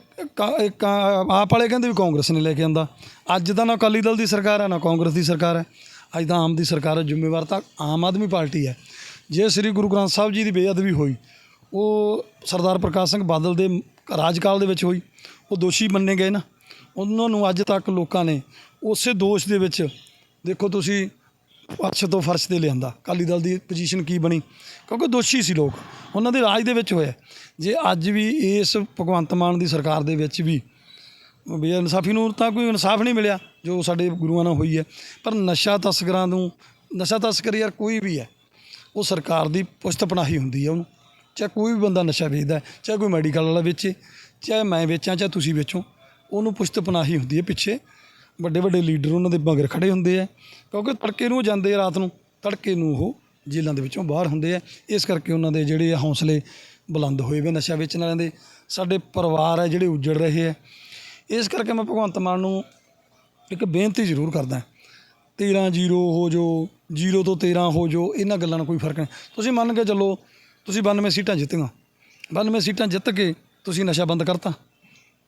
ਕਾ- ਆਪ ਵਾਲੇ ਕਹਿੰਦੇ ਵੀ ਕਾਂਗਰਸ ਨੇ ਲੈ ਕੇ ਆਂਦਾ। ਅੱਜ ਤਾਂ ਨਾ ਅਕਾਲੀ ਦਲ ਦੀ ਸਰਕਾਰ ਹੈ, ਨਾ ਕਾਂਗਰਸ ਦੀ ਸਰਕਾਰ ਹੈ। ਅੱਜ ਤਾਂ ਆਮ ਦੀ ਸਰਕਾਰ ਹੈ, ਜ਼ਿੰਮੇਵਾਰ ਤਾਂ ਆਮ ਆਦਮੀ ਪਾਰਟੀ ਹੈ। ਜੇ ਸ੍ਰੀ ਗੁਰੂ ਗ੍ਰੰਥ ਸਾਹਿਬ ਜੀ ਦੀ ਬੇਅਦਬੀ ਹੋਈ, ਉਹ ਸਰਦਾਰ ਪ੍ਰਕਾਸ਼ ਸਿੰਘ ਬਾਦਲ ਦੇ ਰਾਜਕਾਲ ਦੇ ਵਿੱਚ ਹੋਈ, ਉਹ ਦੋਸ਼ੀ ਮੰਨੇ ਗਏ ਨਾ, ਉਹਨਾਂ ਨੂੰ ਅੱਜ ਤੱਕ ਲੋਕਾਂ ਨੇ ਉਸੇ ਦੋਸ਼ ਦੇ ਵਿੱਚ, ਦੇਖੋ ਤੁਸੀਂ ਫਰਸ਼ ਤੋਂ ਫਰਸ਼ ਤੇ ਲਿਆਂਦਾ, ਅਕਾਲੀ ਦਲ ਦੀ ਪੋਜੀਸ਼ਨ ਕੀ ਬਣੀ, ਕਿਉਂਕਿ ਦੋਸ਼ੀ ਸੀ ਲੋਕ, ਉਹਨਾਂ ਦੇ ਰਾਜ ਦੇ ਵਿੱਚ ਹੋਇਆ। ਜੇ ਅੱਜ ਵੀ ਇਸ ਭਗਵੰਤ ਮਾਨ ਦੀ ਸਰਕਾਰ ਦੇ ਵਿੱਚ ਵੀ ਬੇਇਨਸਾਫੀ ਨੂੰ ਤਾਂ ਕੋਈ ਇਨਸਾਫ ਨਹੀਂ ਮਿਲਿਆ, ਜੋ ਸਾਡੇ ਗੁਰੂਆਂ ਨਾਲ ਹੋਈ ਹੈ, ਪਰ ਨਸ਼ਾ ਤਸਕਰਾਂ ਨੂੰ, ਨਸ਼ਾ ਤਸਕਰ ਯਾਰ ਕੋਈ ਵੀ ਹੈ ਉਹ ਸਰਕਾਰ ਦੀ ਪੁਸ਼ਤ ਪਨਾਹੀ ਹੁੰਦੀ ਹੈ ਉਹਨੂੰ। ਚਾਹੇ ਕੋਈ ਵੀ ਬੰਦਾ ਨਸ਼ਾ ਵੇਚਦਾ ਚਾਹੇ ਕੋਈ ਮੈਡੀਕਲ ਵਾਲਾ ਵੇਚੇ, ਚਾਹੇ ਮੈਂ ਵੇਚਾਂ, ਚਾਹੇ ਤੁਸੀਂ ਵੇਚੋ, ਉਹਨੂੰ ਪੁਸ਼ਤ ਪਨਾਹੀ ਹੁੰਦੀ ਹੈ ਪਿੱਛੇ। ਵੱਡੇ ਵੱਡੇ ਲੀਡਰ ਉਹਨਾਂ ਦੇ ਮਗਰ ਖੜੇ ਹੁੰਦੇ ਆ, ਕਿਉਂਕਿ ਤੜਕੇ ਨੂੰ ਜਾਂਦੇ ਆ ਰਾਤ ਨੂੰ, ਤੜਕੇ ਨੂੰ ਉਹ ਜੇਲ੍ਹਾਂ ਦੇ ਵਿੱਚੋਂ ਬਾਹਰ ਹੁੰਦੇ ਆ। ਇਸ ਕਰਕੇ ਉਹਨਾਂ ਦੇ ਜਿਹੜੇ ਆ ਹੌਸਲੇ ਬੁਲੰਦ ਹੋਏ ਵੇ ਨਸ਼ਾ ਵੇਚਣ ਵਾਲਿਆਂ ਦੇ। ਸਾਡੇ ਪਰਿਵਾਰ ਹੈ ਜਿਹੜੇ ਉੱਜੜ ਰਹੇ ਆ। ਇਸ ਕਰਕੇ ਮੈਂ ਭਗਵੰਤ ਮਾਨ ਨੂੰ ਇੱਕ ਬੇਨਤੀ ਜ਼ਰੂਰ ਕਰਦਾ 13 ਜ਼ੀਰੋ ਹੋ ਜੋ, ਜ਼ੀਰੋ ਤੋਂ 13 ਹੋ ਜੋ, ਇਹਨਾਂ ਗੱਲਾਂ ਨਾਲ ਕੋਈ ਫ਼ਰਕ ਨਹੀਂ। ਤੁਸੀਂ ਮੰਨ ਕੇ ਚੱਲੋ, ਤੁਸੀਂ 92 ਸੀਟਾਂ ਜਿੱਤੀਆਂ। 92 ਸੀਟਾਂ ਜਿੱਤ ਕੇ ਤੁਸੀਂ ਨਸ਼ਾ ਬੰਦ ਕਰਤਾ।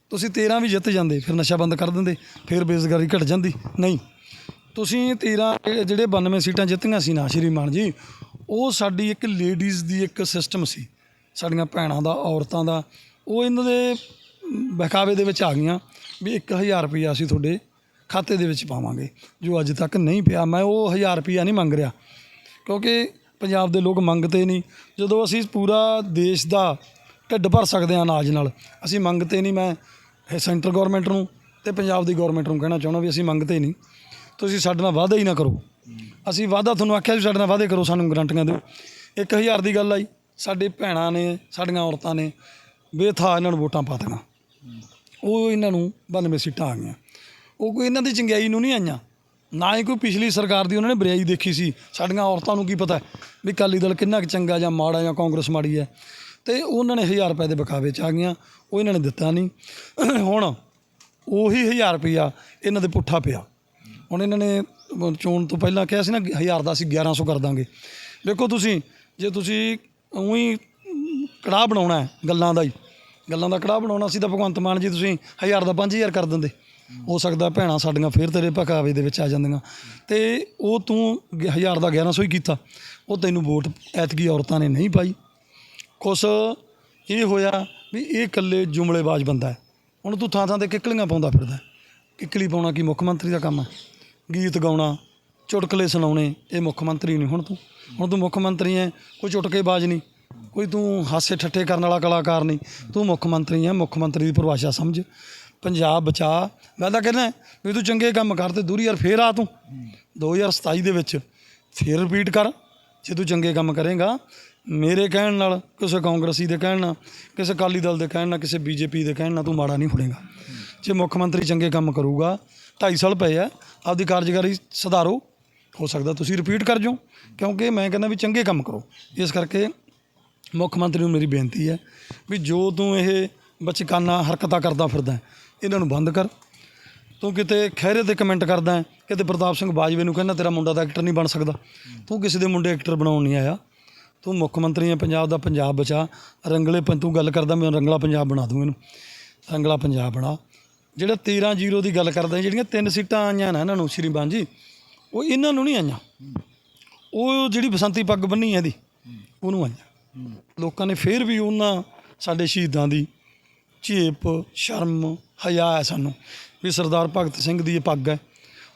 ਤੁਸੀਂ 13 ਵੀ ਜਿੱਤ ਜਾਂਦੇ, ਫਿਰ ਨਸ਼ਾ ਬੰਦ ਕਰ ਦਿੰਦੇ, ਫਿਰ ਬੇਰੁਜ਼ਗਾਰੀ ਘਟ ਜਾਂਦੀ। ਨਹੀਂ। ਤੁਸੀਂ 13 ਜਿਹੜੇ 92 ਸੀਟਾਂ ਜਿੱਤੀਆਂ ਸੀ ਨਾ ਸ਼੍ਰੀਮਾਨ ਜੀ, ਉਹ ਸਾਡੀ ਇੱਕ ਲੇਡੀਜ਼ ਦੀ ਇੱਕ ਸਿਸਟਮ ਸੀ। ਸਾਡੀਆਂ ਭੈਣਾਂ ਦਾ, ਔਰਤਾਂ ਦਾ, ਉਹ ਇਹਨਾਂ ਦੇ ਬਹਿਕਾਵੇ ਦੇ ਵਿੱਚ ਆ ਗਈਆਂ ਵੀ 1000 ਰੁਪਈਆ ਅਸੀਂ ਤੁਹਾਡੇ ਖਾਤੇ ਦੇ ਵਿੱਚ ਪਾਵਾਂਗੇ। ਜੋ ਅੱਜ ਤੱਕ ਨਹੀਂ ਪਿਆ, ਮੈਂ ਉਹ 1000 ਰੁਪਈਆ ਨਹੀਂ ਮੰਗ ਰਿਹਾ। ਕਿਉਂਕਿ ਪੰਜਾਬ ਦੇ ਲੋਕ ਮੰਗਤੇ ਨਹੀਂ। ਜਦੋਂ ਅਸੀਂ ਪੂਰਾ ਦੇਸ਼ ਦਾ ਢਿੱਡ ਭਰ ਸਕਦੇ ਹਾਂ ਅਨਾਜ ਨਾਲ, ਅਸੀਂ ਮੰਗਤੇ ਨਹੀਂ। ਮੈਂ ਇਹ ਸੈਂਟਰ ਗਵਰਨਮੈਂਟ ਨੂੰ ਤੇ ਪੰਜਾਬ ਦੀ ਗਵਰਨਮੈਂਟ ਨੂੰ ਕਹਿਣਾ ਚਾਹੁੰਦਾ ਵੀ ਅਸੀਂ ਮੰਗਤੇ ਨਹੀਂ। ਤੁਸੀਂ ਸਾਡੇ ਨਾਲ ਵਾਅਦਾ ਹੀ ਨਾ ਕਰੋ। ਅਸੀਂ ਵਾਅਦਾ ਤੁਹਾਨੂੰ ਆਖਿਆ ਵੀ ਸਾਡੇ ਨਾਲ ਵਾਅਦੇ ਕਰੋ, ਸਾਨੂੰ ਗਰੰਟੀਆਂ ਦਿਓ। 1000 ਦੀ ਗੱਲ ਆਈ। ਸਾਡੇ ਭੈਣਾਂ ਨੇ, ਸਾਡੀਆਂ ਔਰਤਾਂ ਨੇ ਬੇਥਾ ਇਹਨਾਂ ਨੂੰ ਵੋਟਾਂ ਪਾ ਦਿੱਤੀਆਂ। ਉਹ ਇਹਨਾਂ ਨੂੰ 92 ਸੀਟਾਂ ਆ ਗਈਆਂ। ਉਹ ਕੋਈ ਇਹਨਾਂ ਦੀ ਚੰਗਿਆਈ ਨੂੰ ਨਹੀਂ ਆਈਆਂ। ਨਾ ਹੀ ਕੋਈ ਪਿਛਲੀ ਸਰਕਾਰ ਦੀ ਉਹਨਾਂ ਨੇ ਬਰਿਆਈ ਦੇਖੀ ਸੀ। ਸਾਡੀਆਂ ਔਰਤਾਂ ਨੂੰ ਕੀ ਪਤਾ ਵੀ ਅਕਾਲੀ ਦਲ ਕਿੰਨਾ ਕੁ ਚੰਗਾ ਜਾਂ ਮਾੜਾ ਜਾਂ ਕਾਂਗਰਸ ਮਾੜੀ ਹੈ। ਤੇ ਉਹਨਾਂ ਨੇ 1000 ਰੁਪਏ ਦੇ ਬਕਾਵੇ ਚ ਆ ਗਈਆਂ। ਉਹ ਇਹਨਾਂ ਨੇ ਦਿੱਤਾ ਨਹੀਂ। ਹੁਣ ਉਹੀ 1000 ਰੁਪਿਆ ਇਹਨਾਂ ਦੇ ਪੁੱਠਾ ਪਿਆ। ਹੁਣ ਇਹਨਾਂ ਨੇ ਚੋਣ ਤੋਂ ਪਹਿਲਾਂ ਕਿਹਾ ਸੀ ਨਾ 1000 ਦਾ ਅਸੀਂ 1100 ਕਰ ਦਾਂਗੇ। ਦੇਖੋ ਤੁਸੀਂ, ਜੇ ਤੁਸੀਂ ਉਹੀ ਕੜਾਹ ਬਣਾਉਣਾ ਗੱਲਾਂ ਦਾ ਹੀ। ਗੱਲਾਂ ਦਾ ਕੜਾਹ ਬਣਾਉਣਾ ਸੀ ਤਾਂ ਭਗਵੰਤ ਮਾਨ ਜੀ ਤੁਸੀਂ 1000 ਦਾ 5000 ਕਰ ਦਿੰਦੇ। ਹੋ ਸਕਦਾ ਭੈਣਾਂ ਸਾਡੀਆਂ ਫੇਰ ਤੇਰੇ ਪਕਾਵੇ ਦੇ ਵਿੱਚ ਆ ਜਾਂਦੀਆਂ। ਤੇ ਉਹ ਤੂੰ 1000 ਦਾ 1100 ਹੀ ਕੀਤਾ। ਉਹ ਤੈਨੂੰ ਵੋਟ ਐਤਕੀ ਔਰਤਾਂ ਨੇ ਨਹੀਂ ਪਾਈ। ਕੁਛ ਇਹ ਹੋਇਆ ਵੀ ਇਹ ਇਕੱਲੇ ਜੁਮਲੇਬਾਜ਼ ਬੰਦਾ ਹੈ। ਹੁਣ ਤੂੰ ਥਾਂ ਥਾਂ ਤੇ ਕਿੱਕਲੀਆਂ ਪਾਉਂਦਾ ਫਿਰਦਾ ਹੈ। ਕਿੱਕਲੀ ਪਾਉਣਾ ਕੀ ਮੁੱਖ ਮੰਤਰੀ ਦਾ ਕੰਮ ਹੈ? ਗੀਤ ਗਾਉਣਾ, ਚੁਟਕਲੇ ਸੁਣਾਉਣੇ, ਇਹ ਮੁੱਖ ਮੰਤਰੀ ਨਹੀਂ ਹੁਣ ਤੂੰ। ਹੁਣ ਤੂੰ ਮੁੱਖ ਮੰਤਰੀ ਹੈ, ਕੋਈ ਚੁਟਕੇਬਾਜ਼ ਨਹੀਂ। ਕੋਈ ਤੂੰ ਹਾਸੇ ਠੱਠੇ ਕਰਨ ਵਾਲਾ ਕਲਾਕਾਰ ਨਹੀਂ। ਤੂੰ ਮੁੱਖ ਮੰਤਰੀ ਹੈ, ਮੁੱਖ ਮੰਤਰੀ ਦੀ ਪਰਿਭਾਸ਼ਾ ਸਮਝ। ਪੰਜਾਬ ਬਚਾ। ਮੈਂ ਤਾਂ ਕਹਿੰਦਾ, ਵੀ ਤੂੰ ਚੰਗੇ ਕੰਮ ਕਰ ਤੇ ਦੂਰੀ ਯਾਰ ਫੇਰ ਆ ਤੂੰ। 2027 ਦੇ ਵਿੱਚ ਫੇਰ ਰਿਪੀਟ ਕਰ, ਜੇ ਤੂੰ ਚੰਗੇ ਕੰਮ ਕਰੇਗਾ। ਮੇਰੇ ਕਹਿਣ ਨਾਲ, ਕਿਸੇ ਕਾਂਗਰਸੀ ਦੇ ਕਹਿਣ ਨਾਲ, ਕਿਸੇ ਅਕਾਲੀ ਦਲ ਦੇ ਕਹਿਣ ਨਾਲ, ਕਿਸੇ ਬੀਜੇਪੀ ਦੇ ਕਹਿਣ ਨਾਲ ਤੂੰ ਮਾੜਾ ਨਹੀਂ ਹੋਣੇਗਾ ਜੇ ਮੁੱਖ ਮੰਤਰੀ ਚੰਗੇ ਕੰਮ ਕਰੂਗਾ 2.5 ਸਾਲ ਪਏ ਆ, ਆਪਦੀ ਕਾਰਜਕਾਰੀ ਸੁਧਾਰੋ। ਹੋ ਸਕਦਾ ਤੁਸੀਂ ਰਿਪੀਟ ਕਰ ਜੋ ਕਿਉਂਕਿ ਮੈਂ ਕਹਿੰਦਾ ਵੀ ਚੰਗੇ ਕੰਮ ਕਰੋ। ਇਸ ਕਰਕੇ ਮੁੱਖ ਮੰਤਰੀ ਨੂੰ ਮੇਰੀ ਬੇਨਤੀ ਹੈ ਵੀ ਜੋ ਤੂੰ ਇਹ ਬਚਕਾਨਾ ਹਰਕਤਾਂ ਕਰਦਾ ਫਿਰਦਾ ਇਹਨਾਂ ਨੂੰ ਬੰਦ ਕਰ। ਤੂੰ ਕਿਤੇ ਖਹਿਰੇ ਤੇ ਕਮੈਂਟ ਕਰਦਾ ਹੈ, ਕਿਤੇ ਪ੍ਰਤਾਪ ਸਿੰਘ ਬਾਜਵੇ ਨੂੰ ਕਹਿੰਦਾ ਤੇਰਾ ਮੁੰਡਾ ਤਾਂ ਐਕਟਰ ਨਹੀਂ ਬਣ ਸਕਦਾ। ਤੂੰ ਕਿਸੇ ਦੇ ਮੁੰਡੇ ਐਕਟਰ ਬਣਾਉਣ ਨਹੀਂ ਆਇਆ। ਤੂੰ ਮੁੱਖ ਮੰਤਰੀ ਹੈ ਪੰਜਾਬ ਦਾ ਪੰਜਾਬ ਬਚਾ। ਰੰਗਲੇ ਪੰ ਤੂੰ ਗੱਲ ਕਰਦਾ ਮੈਂ ਰੰਗਲਾ ਪੰਜਾਬ ਬਣਾ ਦੂੰ ਇਹਨੂੰ। ਰੰਗਲਾ ਪੰਜਾਬ ਬਣਾ। ਜਿਹੜਾ 13 ਜ਼ੀਰੋ ਦੀ ਗੱਲ ਕਰਦਾ ਜਿਹੜੀਆਂ ਤਿੰਨ ਸੀਟਾਂ ਆਈਆਂ ਨਾ ਇਹਨਾਂ ਨੂੰ ਸ਼੍ਰੀ ਜੀ ਉਹ ਇਹਨਾਂ ਨੂੰ ਨਹੀਂ ਆਈਆਂ। ਉਹ ਜਿਹੜੀ ਬਸੰਤੀ ਪੱਗ ਬੰਨੀ ਹੈ ਇਹਦੀ ਉਹਨੂੰ ਆਈਆਂ। ਲੋਕਾਂ ਨੇ ਫੇਰ ਵੀ ਉਹਨਾਂ ਸਾਡੇ ਸ਼ਹੀਦਾਂ ਦੀ ਝੇਪ ਸ਼ਰਮ ਹਯਾ ਹੈ ਸਾਨੂੰ। ਵੀ ਸਰਦਾਰ ਭਗਤ ਸਿੰਘ ਦੀ ਇਹ ਪੱਗ ਹੈ।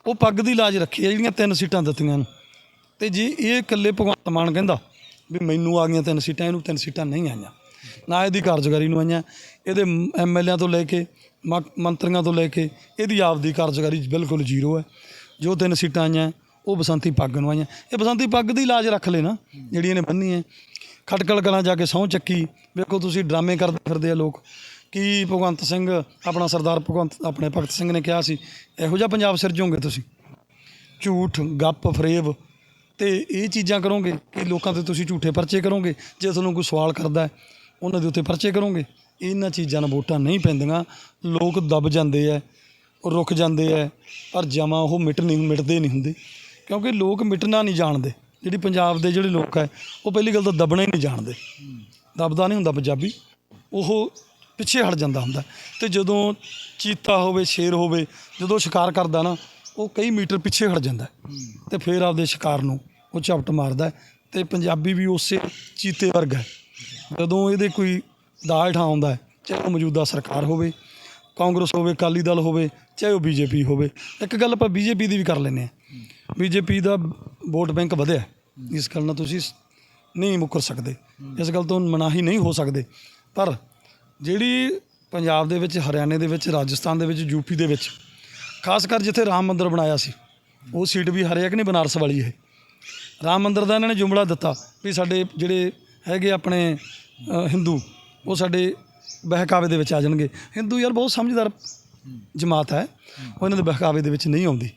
ਉਹ ਪੱਗ ਦੀ ਲਾਜ ਰੱਖੀ ਹੈ, ਜਿਹੜੀਆਂ ਤਿੰਨ ਸੀਟਾਂ ਦਿੱਤੀਆਂ ਨੇ। ਤੇ ਜੇ, ਇਹ ਇਕੱਲੇ ਭਗਵੰਤ ਮਾਨ ਕਹਿੰਦਾ ਵੀ ਮੈਨੂੰ ਆ ਗਈਆਂ ਤਿੰਨ ਸੀਟਾਂ, ਇਹਨੂੰ ਤਿੰਨ ਸੀਟਾਂ ਨਹੀਂ ਆਈਆਂ। ਨਾ ਇਹਦੀ ਕਾਰਜਕਾਰੀ ਨੂੰ ਆਈਆਂ। ਇਹਦੇ ਐਮਐਲਏਆਂ ਤੋਂ ਲੈ ਕੇ, ਮ- ਮੰਤਰੀਆਂ ਤੋਂ ਲੈ ਕੇ, ਇਹਦੀ ਆਪਦੀ ਕਾਰਜਕਾਰੀ ਬਿਲਕੁਲ ਜ਼ੀਰੋ ਹੈ। ਜੋ ਤਿੰਨ ਸੀਟਾਂ ਆਈਆਂ, ਉਹ ਬਸੰਤੀ ਪੱਗ ਨੂੰ ਆਈਆਂ। ਇਹ ਬਸੰਤੀ ਪੱਗ ਦੀ ਲਾਜ ਰੱਖ ਲੈ ਨਾ, ਜਿਹੜੀਆਂ ਇਹਨੇ ਬੰਨੀ ਹੈ ਖਟਕਲ ਕਲਾਂ ਜਾ ਕੇ ਸਹੁੰ ਚੱਕੀ। ਵੇਖੋ ਤੁਸੀਂ ਡਰਾਮੇ ਕਰਦੇ ਫਿਰਦੇ ਆ ਲੋਕ। ਕੀ ਭਗਵੰਤ ਸਿੰਘ, ਆਪਣਾ ਸਰਦਾਰ ਭਗਵੰਤ, ਆਪਣੇ ਭਗਤ ਸਿੰਘ ਨੇ ਕਿਹਾ ਸੀ, ਇਹੋ ਜਿਹਾ ਪੰਜਾਬ ਸਿਰਜੋਗੇ ਤੁਸੀਂ? ਝੂਠ, ਗੱਪ, ਫਰੇਬ, ਤੇ ਇਹ ਚੀਜ਼ਾਂ ਕਰੋਗੇ ਕਿ ਲੋਕਾਂ ਤੇ ਤੁਸੀਂ ਝੂਠੇ ਪਰਚੇ ਕਰੋਗੇ? ਜੇ ਤੁਹਾਨੂੰ ਕੋਈ ਸਵਾਲ ਕਰਦਾ ਉਹਨਾਂ ਦੇ ਉੱਤੇ ਪਰਚੇ ਕਰੋਗੇ? ਇਹਨਾਂ ਚੀਜ਼ਾਂ ਨਾਲ ਵੋਟਾਂ ਨਹੀਂ ਪੈਂਦੀਆਂ। ਲੋਕ ਦਬ ਜਾਂਦੇ ਐ ਰੁਕ ਜਾਂਦੇ ਐ ਪਰ ਜਮਾ ਉਹ ਮਿਟ ਨਹੀਂ, ਮਿਟਦੇ ਨਹੀਂ ਹੁੰਦੇ। ਕਿਉਂਕਿ ਲੋਕ ਮਿਟਣਾ ਨਹੀਂ ਜਾਣਦੇ। ਜਿਹੜੀ ਪੰਜਾਬ ਦੇ ਜਿਹੜੇ ਲੋਕ ਹੈ, ਉਹ ਪਹਿਲੀ ਗੱਲ ਤਾਂ ਦਬਣਾ ਹੀ ਨਹੀਂ ਜਾਣਦੇ। ਦਬਦਾ ਨਹੀਂ ਹੁੰਦਾ ਪੰਜਾਬੀ। ਉਹ ਪਿੱਛੇ ਹਟ ਜਾਂਦਾ ਹੁੰਦਾ। ਤੇ ਜਦੋਂ ਚੀਤਾ ਹੋਵੇ, ਸ਼ੇਰ ਹੋਵੇ, ਜਦੋਂ ਸ਼ਿਕਾਰ ਕਰਦਾ ਨਾ, ਉਹ ਕਈ ਮੀਟਰ ਪਿੱਛੇ ਹਟ ਜਾਂਦਾ। ਤੇ ਫਿਰ ਆਪਦੇ ਸ਼ਿਕਾਰ ਨੂੰ ਉਹ ਝਪਟ ਮਾਰਦਾ। ਹੈ ਤੇ ਪੰਜਾਬੀ ਵੀ ਉਸੇ ਚੀਤੇ ਵਰਗਾ ਹੈ। ਜਦੋਂ ਇਹਦੇ ਕੋਈ ਦਾ ਹੇਠਾਂ ਆਉਂਦਾ ਚਾਹੇ ਉਹ ਮੌਜੂਦਾ ਸਰਕਾਰ ਹੋਵੇ, ਕਾਂਗਰਸ ਹੋਵੇ, ਅਕਾਲੀ ਦਲ ਹੋਵੇ, ਚਾਹੇ ਉਹ ਬੀਜੇਪੀ ਹੋਵੇ, ਇੱਕ ਗੱਲ ਆਪਾਂ ਬੀਜੇਪੀ ਦੀ ਵੀ ਕਰ ਲੈਂਦੇ ਹਾਂ। ਬੀਜੇਪੀ ਦਾ ਵੋਟ ਬੈਂਕ ਵਧਿਆ ਇਸ ਗੱਲ ਨਾਲ ਤੁਸੀਂ ਨਹੀਂ ਮੁੱਕਰ ਸਕਦੇ। ਇਸ ਗੱਲ ਤੋਂ ਮਨਾਹੀ ਨਹੀਂ ਹੋ ਸਕਦੇ। ਪਰ ਜਿਹੜੀ ਪੰਜਾਬ ਦੇ ਵਿੱਚ, ਹਰਿਆਣੇ ਦੇ ਵਿੱਚ, ਰਾਜਸਥਾਨ ਦੇ ਵਿੱਚ ਯੂਪੀ ਦੇ ਵਿੱਚ, ਖਾਸ ਕਰ ਜਿੱਥੇ ਰਾਮ ਮੰਦਿਰ ਬਣਾਇਆ ਸੀ, ਉਹ ਸੀਟ ਵੀ ਹਰੇਕ ਨਹੀਂ ਬਨਾਰਸ ਵਾਲੀ ਇਹ। ਰਾਮ ਮੰਦਿਰ ਦਾ ਇਹਨਾਂ ਨੇ ਜੁਮਲਾ ਦਿੱਤਾ ਵੀ ਸਾਡੇ ਜਿਹੜੇ ਹੈਗੇ ਆਪਣੇ ਹਿੰਦੂ, ਉਹ ਸਾਡੇ ਬਹਿਕਾਵੇ ਦੇ ਵਿੱਚ ਆ ਜਾਣਗੇ। ਹਿੰਦੂ ਯਾਰ ਬਹੁਤ ਸਮਝਦਾਰ ਜਮਾਤ ਹੈ, ਉਹ ਇਹਨਾਂ ਦੇ ਬਹਿਕਾਵੇ ਦੇ ਵਿੱਚ ਨਹੀਂ ਆਉਂਦੀ।